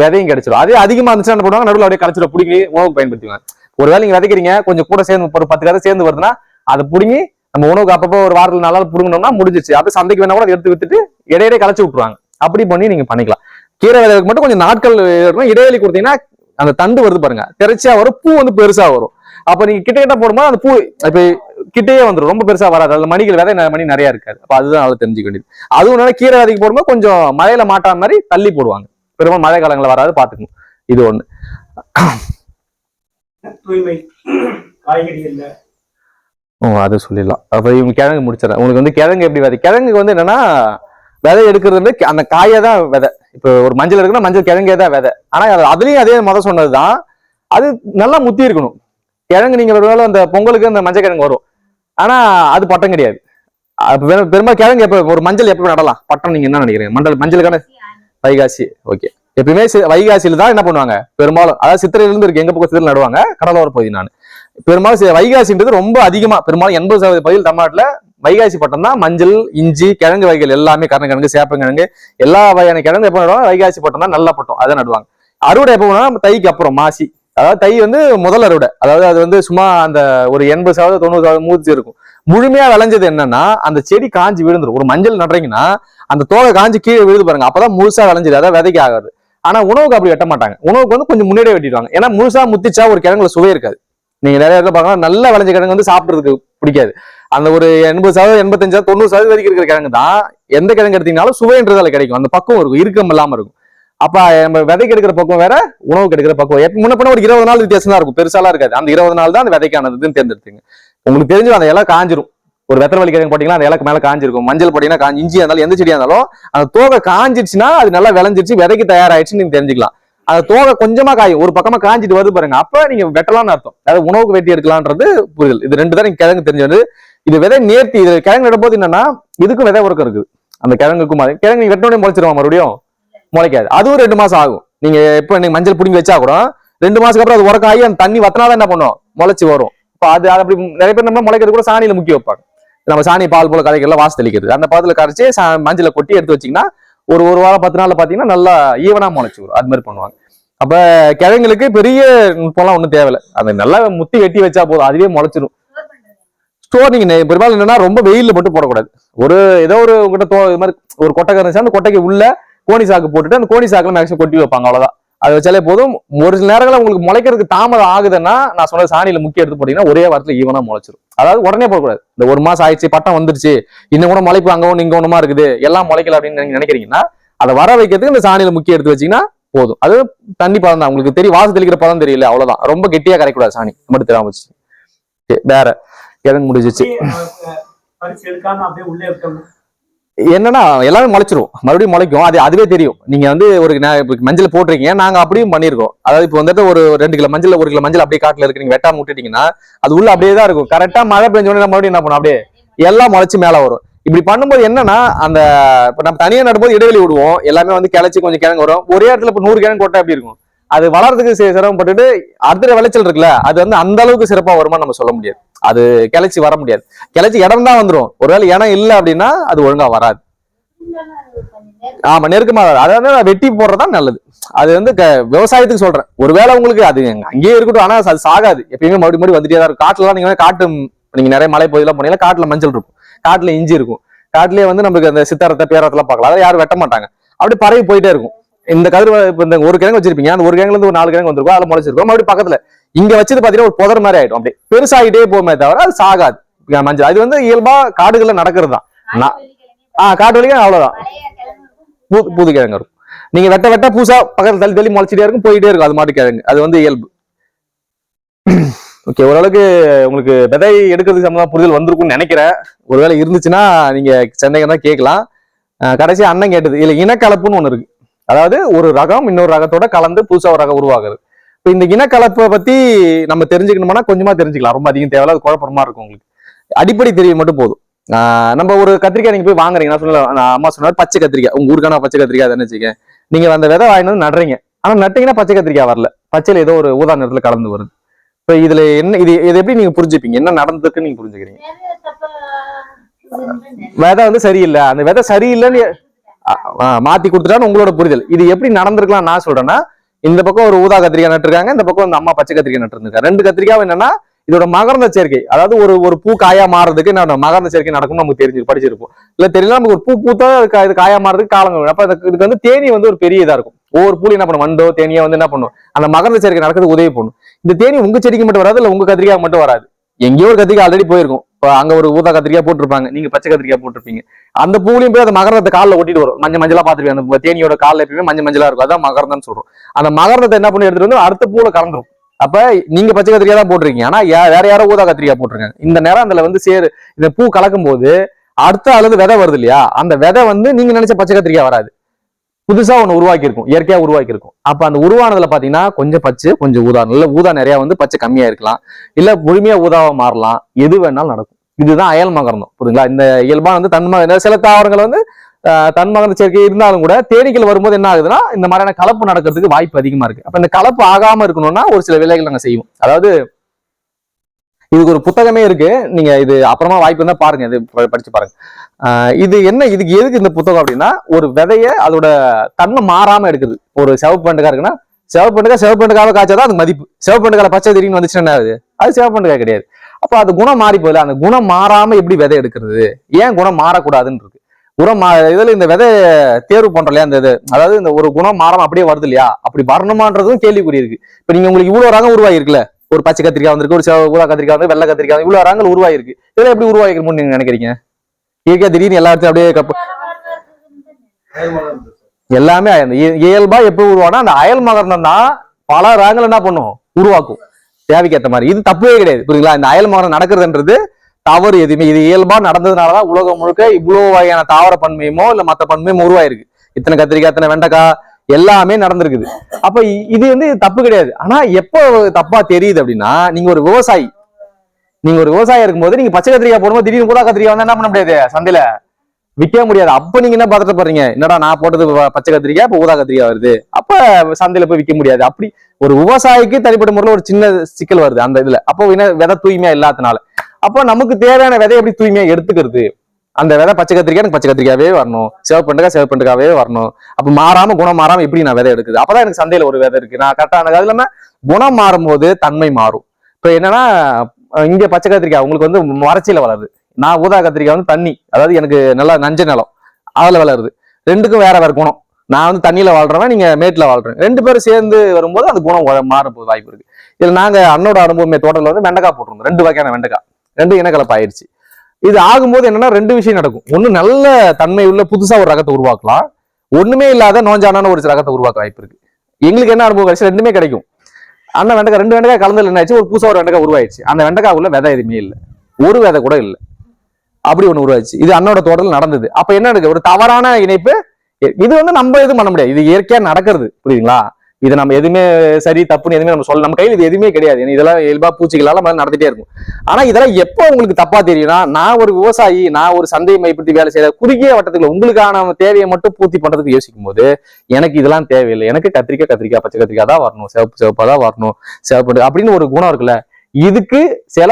விதையும் கிடைச்சிடும் அதே அதிகமா இருந்துச்சுன்னா என்ன பண்ணுவாங்க? நடுவில் அப்படியே கழிச்சிடும் பிடிங்கி உணவுக்கு பயன்படுத்திக்கலாம். ஒருவேளை நீங்க விதைக்கிறீங்க கொஞ்சம் கூட சேர்ந்து ஒரு பத்து கதை சேர்ந்து வருதுன்னா அதை பிடிங்கி நம்ம உணவுக்கு அப்பப்போ ஒரு வாரத்தில் நல்லா புடுங்கணும்னா முடிஞ்சிச்சு அப்படியே சந்தைக்கு வேணா கூட எடுத்து வித்துட்டு இடையிடையே களைச்சு விட்டுருவாங்க. அப்படி பண்ணி நீங்க பண்ணிக்கலாம். கீரை விதைக்கு மட்டும் கொஞ்சம் நாட்கள் இடைவெளி கொடுத்தீங்கன்னா அந்த தண்டு வருது பாருங்க. திரைச்சியா வரும் பூ வந்து பெருசா வரும். அப்ப நீங்க கிட்ட கிட்ட போடும்போது அந்த பூ இப்ப கிட்டேயே வந்துடும் ரொம்ப பெருசா வராது. அதுல மணிகள் விதை ந- மணி நிறைய இருக்காது. அப்ப அதுதான் நல்லா தெரிஞ்சுக்க வேண்டியது. அதுவும் நல்லா கீரை விதைக்கு போடும்போது கொஞ்சம் மழையில மாட்டாத மாதிரி தள்ளி போடுவாங்க. பெரும்பாலும் மழை காலங்களில் வராது பாத்துக்கணும் இது ஒண்ணு. தூய்மை காய்கறிகள்ல ஓ அதை சொல்லிடலாம். அப்ப இவங்க கிழங்கு முடிச்சிடறேன். உங்களுக்கு வந்து கிழங்கு எப்படி விதை? கிழங்கு வந்து என்னன்னா விதை எடுக்கிறது வந்து அந்த காயை தான் விதை. இப்போ ஒரு மஞ்சள் இருக்குன்னா மஞ்சள் கிழங்கே தான் விதை. ஆனா அது அதுலயும் அதே மொதல் சொன்னதுதான். அது நல்லா முத்தி இருக்கணும். கிழங்கு நீங்க ஒருவேளை அந்த பொங்கலுக்கு அந்த மஞ்சள் கிழங்கு வரும். ஆனா அது பட்டம் கிடையாது. பெரும்- பெரும்பாலும் கிழங்கு எப்ப ஒரு மஞ்சள் எப்ப நடலாம்? பட்டம் நீங்க என்ன நினைக்கிறீங்க? மண்டல் மஞ்சளுக்கான வைகாசி ஓகே எப்பயுமே வைகாசியில தான் என்ன பண்ணுவாங்க? பெரும்பாலும் அதாவது சித்திரையில இருந்து இருக்கு. எங்க பக்கம் சித்திரை நடுவாங்க? கடலோர பகுதி நான். பெரும்பாலும் வைகாசின்றது ரொம்ப அதிகமா பெரும்பாலும் எண்பது சதவீத பகுதியில் தமிழ்நாட்டுல வைகாசி பட்டம் தான். மஞ்சள் இஞ்சி கிழங்கு வகைகள் எல்லாமே கருணக்கிழங்கு சேப்பங்கிழங்கு எல்லா வகையான கிழங்கு எப்போ நடுவாங்க? வைகாசி பட்டம் தான். நல்ல பட்டம். அதை நடுவாங்க. அறுவடை எப்போ நம்ம தைக்கு அப்புறம் மாசி. அதாவது தை வந்து முதல் அறுவடை. அதாவது அது வந்து சும்மா அந்த ஒரு எண்பது சதவீதம் தொண்ணூறு சதவீதம் மூச்சு இருக்கும். முழுமையா விளைஞ்சது என்னன்னா அந்த செடி காஞ்சி விழுந்துரும். ஒரு மஞ்சள் நடுறீங்கன்னா அந்த தோகை காஞ்சி கீழே விழுது பாருங்க. அப்பதான் முழுசா விளைஞ்சது அதாவது விதைக்கு ஆகாது. ஆனா உணவுக்கு அப்படி வெட்ட மாட்டாங்க. உணவுக்கு வந்து கொஞ்சம் முன்னாடியே வெட்டிடுவாங்க. ஏன்னா முழுசா முத்திச்சா ஒரு கிழங்குல சுவை இருக்காது. நீங்க நிறைய இடத்துல பார்க்கலாம் நல்லா விளைஞ்ச கிழங்கு வந்து சாப்பிடுறதுக்கு பிடிக்காது. அந்த ஒரு எண்பது சதவீதம் எண்பத்தஞ்சு தொண்ணூறு சதவீதம் வரைக்கும் இருக்கிற கிழங்கு தான் எந்த கிழங்கு எடுத்தீங்கனாலும் சுவைன்றது அதில் கிடைக்கும். அந்த பக்கம் இருக்கும். இறுக்கம் இல்லாம இருக்கும். அப்ப நம்ம விதைக்கு எடுக்கிற பக்கம் வேற உணவுக்கு எடுக்கிற பக்கம் எப்ப முன்ன பின்ன ஒரு இருபது நாள் வித்தியாசம் தான் இருக்கும். பெருசாலாம் இருக்காது. அந்த இருபது நாள் தான் அந்த விதைக்கானதுன்னு தேர்ந்தெடுத்துங்க. உங்களுக்கு தெரிஞ்சு அந்த இலை காஞ்சிரும். ஒரு வெத்தலை வலி கிழங்கு போட்டீங்கன்னா அந்த இலக்கு மேல காஞ்சிருக்கும். மஞ்சள் போட்டீங்கன்னா காஞ்சி இருந்தாலும் எந்த செடியா இருந்தாலும் அந்த தோகை காஞ்சிருச்சுன்னா அது நல்லா விளைஞ்சிருச்சு விதைக்கு தயாராயிடுச்சுன்னு நீங்க தெரிஞ்சுக்கலாம். அந்த தோகை கொஞ்சமா காயும். ஒரு பக்கமா காஞ்சிட்டு வருது பாருங்க. அப்ப நீங்க வெட்டலாம்னு அர்த்தம். அதாவது உணவுக்கு வெட்டி எடுக்கலான்றது புரிதல். இது ரெண்டு தான் நீங்க கிழங்கு தெரிஞ்சது. இது விதை நேர்த்தி. இது கிழங்கு நடும்போது என்னன்னா இதுக்கும் விதை உறக்கம் இருக்குது. அந்த கிழங்குக்கும் கிழங்கு நீங்க முளைச்சிருவான் மறுபடியும்? முளைக்காது. அதுவும் ரெண்டு மாசம் ஆகும். நீங்க எப்ப நீங்க மஞ்சள் பிடிங்கி வச்சா கூட ரெண்டு மாசத்துக்கு அப்புறம் அது உறக்கம் ஆகி அந்த தண்ணி வத்தினாதான் என்ன பண்ணும்? முளைச்சு வரும். இப்போ அது அது அப்படி நிறைய பேர் நம்ம முளைக்கிறது கூட சாணியில முக்கிய வைப்பாங்க. நம்ம சாணி பால் போல கதைகள்லாம் வாசு தெளிக்கிறது. அந்த பதத்துல கரைச்சி சா- மஞ்சளை கொட்டி எடுத்து வச்சீங்கன்னா ஒரு ஒரு வாரம் பத்து நாள்ல பாத்தீங்கன்னா நல்லா ஈவனா முளைச்சு வரும். அது மாதிரி பண்ணுவாங்க. அப்ப கிழங்குகளுக்கு பெரிய நுட்பம்லாம் ஒன்றும் தேவையில்ல. அந்த நல்லா முத்தி வெட்டி வச்சா போதும். அதுவே முளைச்சிரும். ஸ்டோர் நீங்க பெரும்பாலும் என்னன்னா ரொம்ப வெயில்ல மட்டும் போடக்கூடாது. ஒரு ஏதோ ஒரு உங்ககிட்ட தோ இது மாதிரி ஒரு கொட்டை இருந்துச்சு அந்த கொட்டைக்கு உள்ள கோணி சாக்கு போட்டுட்டு அந்த கோணி சாக்குல மேக்ஸிமம் கொட்டி வைப்பாங்க அவ்வளவுதான். அது வச்சாலே போதும். ஒரு சில நேரங்களில் உங்களுக்கு முளைக்கிறதுக்கு தாமதம் ஆகுதுன்னா நான் சொன்ன சாணியில முக்கிய எடுத்து போட்டீங்கன்னா ஒரே வாரத்துல ஈவனா முளைச்சிரும். அதாவது உடனே போடக்கூடாது. இந்த ஒரு மாசம் ஆயிடுச்சு பட்டம் வந்துருச்சு இன்னும் கூட முளைப்பு அங்க ஒன்று இங்க ஒண்ணுமா இருக்குது எல்லாம் முளைக்கல அப்படின்னு நீங்க நினைக்கிறீங்கன்னா அதை வர வைக்கிறதுக்கு இந்த சாணியில முக்கிய எடுத்து வச்சீங்கன்னா போதும். அது தண்ணி பதம் தான். உங்களுக்கு தெரியும் வாசல் தெளிக்கிற பதம் தெரியல அவ்வளவுதான். ரொம்ப கெட்டியா கரைக்கூடாது சாணி மட்டும் தெரியாம வச்சு வேற. கிழங்கு முடிஞ்சிச்சு. என்னன்னா எல்லாமே முளைச்சிரும். மறுபடியும் முளைக்கும். அது அதுவே தெரியும். நீங்க வந்து ஒரு மஞ்சள் போட்டிருக்கீங்க. நாங்க அப்படியும் பண்ணிருக்கோம் அதாவது இப்போ வந்துட்டு ஒரு ரெண்டு கிலோ மஞ்சள் ஒரு கிலோ மஞ்சள் அப்படியே காட்டுல இருக்கு. நீங்க வெட்டாம விட்டுட்டீங்கன்னா அது உள்ள அப்படியே தான் இருக்கும். கரெக்டா மழை பெஞ்ச உடனே மறுபடியும் என்ன பண்ணும்? அப்படியே எல்லாம் முளைச்சு மேல வரும். இப்படி பண்ணும்போது என்னன்னா அந்த இப்ப நம்ம தனியா நடும்போது இடைவெளி விடுவோம். எல்லாமே வந்து கிளச்சி கொஞ்சம் கிழங்கு வரும். ஒரே இடத்துல இப்ப நூறு கிழங்கு கொட்டா எப்படி இருக்கும்? அது வளர்றதுக்கு சிரமப்பட்டுட்டு அடுத்த விளைச்சல் இருக்குல்ல அது வந்து அந்த அளவுக்கு சிறப்பாக வருமான்னு நம்ம சொல்ல முடியாது. அது கிளச்சி வர முடியாது. கிளச்சி இடம் தான் வந்துடும் ஒருவேளை இடம் இல்லை அப்படின்னா அது ஒழுங்கா வராது. ஆமா நெருக்கமா வராது. அதாவது நான் வெட்டி போடுறதா நல்லது. அது வந்து க- விவசாயத்துக்கு சொல்றேன். ஒருவேளை உங்களுக்கு அது அங்கேயே இருக்கட்டும். ஆனா அது சாகாது. எப்பயுமே மறுபடியும் மறுபடியும் வந்துட்டே தான் இருக்கும். காட்டுல நீங்க காட்டு நீங்க நிறைய மலை பகுதியெல்லாம் போனீங்கன்னா காட்டுல மஞ்சள் இருக்கும். காட்டுல இஞ்சி இருக்கும். காட்டுலயே வந்து நமக்கு அந்த சித்தாரத்தை பேரத்தெல்லாம் பார்க்கலாம். அதை யாரும் வெட்ட மாட்டாங்க. அப்படி பறவை போயிட்டே இருக்கும். இந்த கதிர் இப்ப இந்த ஒரு கிழங்கு வச்சிருப்பீங்க. அந்த ஒரு கிழங்குல இருந்து ஒரு நாலு கிழங்கு வந்திருக்கும். அதுல முளைச்சிருக்கும். மறுபடியும் பக்கத்துல இங்க வச்சது பாத்தீங்கன்னா ஒரு புதர் மாதிரி ஆயிடும். அப்படியே பெருசாகிட்டே போகுமே தவிர அது சாகாது. மஞ்சள். அது வந்து இயல்பா காடுகள்ல நடக்கிறது தான் ஆஹ் காட்டு வலிக்கும் அவ்வளவுதான். புது கிழங்கு இருக்கும். நீங்க வெட்ட வெட்ட பூசா பக்கத்துல தள்ளி தள்ளி முளைச்சிட்டே இருக்கும். போயிட்டே இருக்கும். அது மாட்டு கிழங்கு. அது வந்து இயல்பு. ஓகே ஓரளவுக்கு உங்களுக்கு விதை எடுக்கிறதுக்கு சம்பந்தமா புரிதல் வந்திருக்கும்னு நினைக்கிறேன். ஒருவேளை இருந்துச்சுன்னா நீங்க சந்தேகம் தான் கேட்கலாம் கடைசி அண்ணன் கேட்டது. இதுல இனக்கலப்புன்னு ஒண்ணு இருக்கு. அதாவது ஒரு ரகம் இன்னொரு ரகத்தோட கலந்து புதுசா ஒரு ரகம் உருவாகுது. இப்போ இந்த இனக்கலப்பை பத்தி நம்ம தெரிஞ்சுக்கணும்னா கொஞ்சமா தெரிஞ்சுக்கலாம். ரொம்ப அதிகம் தேவையில்ல அது குழப்பமா இருக்கும் உங்களுக்கு. அடிப்படை தெரிய மட்டும் போதும். ஆஹ் நம்ம ஒரு கத்திரிக்காய் நீங்க போய் வாங்குறீங்க நான் சொல்லல நான் அம்மா சொன்னாரு பச்சை கத்திரிக்காய். உங்க ஊருக்கான பச்சை கத்திரிக்காய் தானே வச்சுக்க நீங்க அந்த விதை வாங்கிட்டு வந்து நடுறீங்க. ஆனா நட்டீங்கன்னா பச்சை கத்திரிக்காய் வரல. பச்சையில ஏதோ ஒரு ஊதா நிறத்துல கலந்து வருது. இப்ப இதுல என்ன இது இது எப்படி நீங்க புரிஞ்சுப்பீங்க? என்ன நடந்திருக்குன்னு நீங்க புரிஞ்சுக்கிறீங்க? விதை வந்து சரியில்லை. அந்த விதை சரியில்லைன்னு மாத்தி கொடுத்துட்டான்னு உங்களோட புரிதல். இது எப்படி நடந்திருக்கலாம் நான் சொல்றேன்னா இந்த பக்கம் ஒரு ஊதா கத்திரிக்காய் நட்டுருக்காங்க இந்த பக்கம் அந்த அம்மா பச்சை கத்திரிக்காய் நட்டுருந்துருக்காங்க. ரெண்டு கத்திரிக்காய் என்னன்னா இதோட மகர்ந்த சேர்க்கை. அதாவது ஒரு ஒரு பூ காயா மாறதுக்கு நான் மகர்ந்த சேர்க்கை நடக்கும்னு நமக்கு தெரிஞ்சு படிச்சிருப்போம். இல்ல தெரியல நமக்கு ஒரு பூ பூத்தா அது இது காயா மாறதுக்கு காலம் வேணும். அப்ப இதுக்கு வந்து தேனி வந்து ஒரு பெரிய இதா இருக்கும். ஒவ்வொரு பூலி என்ன பண்ணும்? வண்டோ தேனியா வந்து என்ன பண்ணும்? அந்த மகர்ந்த சேர்க்கை நடக்கிறதுக்கு உதவி பண்ணும். இந்த தேனி உங்க செடிக்கு மட்டும் வராது இல்ல உங்க கத்திரிக்காய் மட்டும் வராது. எங்கேயோ ஒரு கத்திரிக்காய் ஆல்ரெடி போயிருக்கும். இப்போ அங்க ஒரு ஊதா கத்திரிக்காய் போட்டிருப்பாங்க. நீங்க பச்சை கத்திரிக்காய் போட்டிருப்பீங்க. அந்த பூலையும் போய் அந்த மகரந்தத்தை காலில் ஒட்டிட்டு வரும். மஞ்சள் மஞ்சளா பார்த்துருப்பீங்க. அந்த தேனியோட காலில் எப்பயுமே மஞ்சள் மஞ்சளா இருக்கும். அதான் மகரந்தம்னு சொல்றோம். அந்த மகரத்தை என்ன பண்ணி எடுத்துட்டு வந்து அடுத்த பூல கலந்துரும். அப்ப நீங்க பச்சை கத்திரிக்காய் தான் போட்டிருக்கீங்க. ஆனா யா- வேற யாரோ ஊதா கத்திரிக்காய் போட்டிருக்காங்க. இந்த நேரம் அதுல வந்து சேரு இந்த பூ கலக்கும் போது அடுத்த அளவு விதை வருது இல்லையா? அந்த விதை வந்து நீங்க நினைச்ச பச்சை கத்திரிக்காய் வராது. புதுசா ஒண்ணு உருவாக்கி இருக்கும் இயற்கையா உருவாக்கி இருக்கும் அப்ப அந்த உருவானதுல பாத்தீங்கன்னா கொஞ்சம் பச்சை கொஞ்சம் ஊதா. இல்ல ஊதா நிறைய வந்து பச்சை கம்மியா இருக்கலாம். இல்ல முழுமையா ஊதாவா மாறலாம். எது வேணாலும் நடக்கும். இதுதான் அயல் மகரந்தம் புரியுங்களா இந்த இயல்பாக வந்து தன்ம சில தாவரங்கள் வந்து ஆஹ், தன்மகரந்த சேர்க்கை இருந்தாலும் கூட தேனீக்கள் வரும்போது என்ன ஆகுதுன்னா இந்த மாதிரியான கலப்பு நடக்கிறதுக்கு வாய்ப்பு அதிகமா இருக்கு. அப்ப இந்த கலப்பு ஆகாம இருக்கணும்னா ஒரு சில வேலைகள் நாங்க செய்வோம். அதாவது இதுக்கு ஒரு புத்தகமே இருக்கு. நீங்க இது அப்புறமா வாய்ப்பு இருந்தா பாருங்க இது படிச்சு பாருங்க. இது என்ன இதுக்கு எதுக்கு இந்த புத்தகம் அப்படின்னா ஒரு விதைய அதோட தன்மை மாறாம எடுக்குது. ஒரு செவப்பு வெண்டைக்காய் இருக்குன்னா சிவப்பெண்டுக்காய் சிவப்பெண்டுக்காவை காய்ச்சாதான் அது மதிப்பு. சிவப்பெண்டுக்கால பச்சை திடீர்னு வந்துச்சுன்னா என்ன ஆகுது? அது சிவப்பெண்டுக்காய் கிடையாது. அப்போ அது குணம் மாறி போகுது அந்த குணம் மாறாம எப்படி விதை எடுக்கிறது? ஏன் குணம் மாறக்கூடாதுன்னு இருக்கு. குணம் மா இதுல இந்த விதை தேர்வு பண்றோம் இல்லையா? அந்த இது அதாவது இந்த ஒரு குணம் மாறாம அப்படியே வருது இல்லையா? அப்படி வரணுமான்றதும் கேள்விக்குறி இருக்கு. இப்ப நீங்க உங்களுக்கு இவ்வளவு ரகம் உருவாயிருக்குல்ல ஒரு பச்சை கத்திரிக்காய் வந்திருக்கு ஒரு ஊதா கத்திரிக்காய் வந்து வெள்ளை கத்திரிக்காய் வந்து இவ்வளவு ரகங்கள் உருவாயிருக்கு இதெல்லாம் எப்படி உருவாயிருக்கும்னு நீங்க நினைக்கிறீங்க? இயற்கையா திடீர்னு எல்லா இடத்தையும் அப்படியே கப்பு எல்லாமே இயல்பா எப்போ உருவானா? அந்த அயல் மகரணம் தான் பல ரகங்கள் என்ன பண்ணும்? உருவாக்கும். தேவைக்கேற்ற மாதிரி. இது தப்பே கிடையாது. புரியுங்களா இந்த அயல் மரம் நடக்கிறதுன்றது தவறு எதுவுமே. இது இயல்பா நடந்ததுனாலதான் உலகம் முழுக்க இவ்வளவு வகையான தாவர பன்மையுமோ இல்ல மத்த பன்மையும் உருவாயிருக்கு. இத்தனை கத்திரிக்காய் இத்தனை வெண்டைக்காய் எல்லாமே நடந்திருக்குது. அப்ப இது வந்து தப்பு கிடையாது. ஆனா எப்போ தப்பா தெரியுது அப்படின்னா நீங்க ஒரு விவசாயி. நீங்க ஒரு விவசாயி இருக்கும்போது நீங்க பச்சை கத்திரிக்காய் போடும்போது திடீர்னு கூட கத்திரிக்காய் வந்தா என்ன பண்ண முடியாது? சந்தையில. விற்கவே முடியாது. அப்ப நீங்க என்ன பதட்டப்படுறீங்க என்னடா நான் போட்டது பச்சை கத்திரிக்காய் இப்ப ஊதா கத்திரிக்காய் வருது. அப்ப சந்தையில போய் விற்க முடியாது. அப்படி ஒரு விவசாயிக்கு தனிப்பட்ட முறையில் ஒரு சின்ன சிக்கல் வருது அந்த இதுல. அப்போ என்ன விதை தூய்மையா இல்லாதனால அப்போ நமக்கு தேவையான விதை எப்படி தூய்மையா எடுத்துக்கிறது? அந்த விதை பச்சை கத்திரிக்காய் எனக்கு பச்சை கத்திரிக்காவே வரணும். சிவப்பண்டுக்கா சிவப்பண்டுக்காவே வரணும். அப்ப மாறாம குணம் மாறாம எப்படி நான் விதை எடுக்குது அப்பதான் எனக்கு சந்தையில ஒரு விதை இருக்கு. நான் கரெக்டா அது இல்லாம குணம் மாறும்போது தன்மை மாறும். இப்ப என்னன்னா இங்க பச்சை கத்திரிக்காய் உங்களுக்கு வந்து மரச்சில வளருது. நான் ஊதா கத்திரிக்காய் வந்து தண்ணி அதாவது எனக்கு நல்லா நஞ்ச நிலம் அதில் வளருது. ரெண்டுக்கும் வேற வேற குணம். நான் வந்து தண்ணியில் வாழ்றவன் நீங்கள் மேட்டில் வாழ்றேன் ரெண்டு பேரும் சேர்ந்து வரும்போது அந்த குணம் மாறும் போது வாய்ப்பு இருக்கு. இதில் நாங்கள் அண்ணோட அனுபவமே தோட்டத்தில் வந்து வெண்டைக்காய் போட்டிருந்தோம். ரெண்டு வகையான வெண்டைக்காய். ரெண்டு இனக்கலப்பு ஆயிடுச்சு இது ஆகும்போது என்னன்னா ரெண்டு விஷயம் நடக்கும். ஒன்று நல்ல தன்மை உள்ள புதுசாக ஒரு ரகத்தை உருவாக்கலாம். ஒன்றுமே இல்லாத நோஞ்சானான ஒரு ரகத்தை உருவாக்க வாய்ப்பு இருக்கு. எங்களுக்கு என்ன அனுபவம் கிடைச்சு ரெண்டுமே கிடைக்கும். அண்ணன் வெண்டைக்காய் ரெண்டு வெண்டைக்காய் கலந்து என்ன ஆச்சு ஒரு புதுசாக ஒரு வெண்டைக்காய் உருவாயிடுச்சு. அந்த வெண்டைக்காய் உள்ள விதை எதுவுமே இல்லை. ஒரு விதை கூட இல்லை. அப்படி ஒன்று உருவாச்சு. இது அண்ணோட தோட்டத்தில் நடந்தது. அப்ப என்ன இருக்கு? ஒரு தவறான இணைப்பு. இது வந்து நம்ம எதுவும் பண்ண முடியாது. இது இயற்கையா நடக்கிறது. புரியுதுங்களா? இது நம்ம எதுவுமே சரி தப்புன்னு எதுவுமே நம்ம சொல்ல நம்ம கையில் இது எதுவுமே கிடையாது. இதெல்லாம் இயல்பா பூச்சிகளால நம்ம நடந்துட்டே இருக்கும். ஆனா இதெல்லாம் எப்போ உங்களுக்கு தப்பா தெரியும்னா நான் ஒரு விவசாயி நான் ஒரு சந்தையை மைப்படுத்தி வேலை செய்யற குறுகிய வட்டத்துக்குள்ள உங்களுக்கான தேவையை மட்டும் பூர்த்தி பண்றதுக்கு யோசிக்கும் போது எனக்கு இதெல்லாம் தேவையில்லை. எனக்கு கத்திரிக்காய் கத்திரிக்காய் பச்சை கத்திரிக்காய் தான் வரணும். சிவப்பு சிவப்பா தான் வரணும். சிவப்பு அப்படின்னு ஒரு குணம் இருக்குல்ல. இதுக்கு சில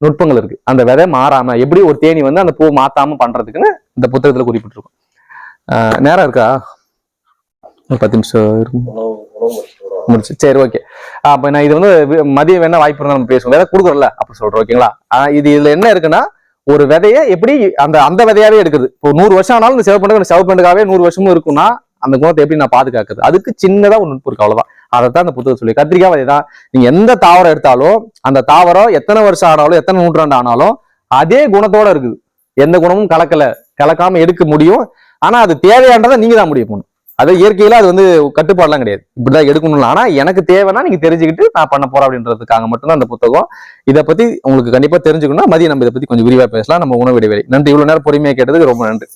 நுட்பங்கள் இருக்கு. அந்த விதை மாறாம எப்படி ஒரு தேனி வந்து அந்த பூ மாத்தாம பண்றதுக்குன்னு இந்த புத்தகத்துல குறிப்பிட்டிருக்கும். நேரம் இருக்கா? பத்து நிமிஷம் இருக்கும் முடிச்சு சரி ஓகே அப்ப நான் இது வந்து மதியம் வேணா வாய்ப்பு இருந்தாலும் நம்ம பேசுவோம். விதை கொடுக்குறோம்ல அப்படி சொல்றோம் ஓகேங்களா இது இதுல என்ன இருக்குன்னா ஒரு விதையை எப்படி அந்த அந்த விதையாவே எடுக்குது இப்போ நூறு வருஷம் ஆனாலும் இந்த சிவப்பண்டுக்கு சிவப்பண்டுக்காவே நூறு வருஷமும் இருக்கும்னா அந்த குணத்தை எப்படி நான் பாதுகாக்கிறது? அதுக்கு சின்னதாக ஒரு நுட்பம் இருக்கு அதை தான் அந்த புத்தகம் சொல்லி கத்திரிக்காய் தான். நீங்க எந்த தாவரம் எடுத்தாலும் அந்த தாவரம் எத்தனை வருஷம் ஆனாலும் எத்தனை நூற்றாண்டு ஆனாலும் அதே குணத்தோட இருக்குது. எந்த குணமும் கலக்கல கலக்காம எடுக்க முடியும். ஆனா அது தேவையானதை நீங்க தான் முடிவு பண்ணணும். அது இயற்கையில அது வந்து கட்டுப்பாடுலாம் கிடையாது. இப்படிதான் எடுக்கணும்ல ஆனா எனக்கு தேவைன்னா நீங்க தெரிஞ்சுக்கிட்டு நான் பண்ண போறேன் அப்படின்றதுக்காக மட்டும்தான் அந்த புத்தகம். இதை பத்தி உங்களுக்கு கண்டிப்பா தெரிஞ்சுக்கணும்னா மதியம் நம்ம இதை பத்தி கொஞ்சம் விரிவா பேசலாம். நம்ம உணவு இடைவெளி. நன்றி. இவ்வளவு நேரம் பொறுமையா கேட்டதுக்கு ரொம்ப நன்றி.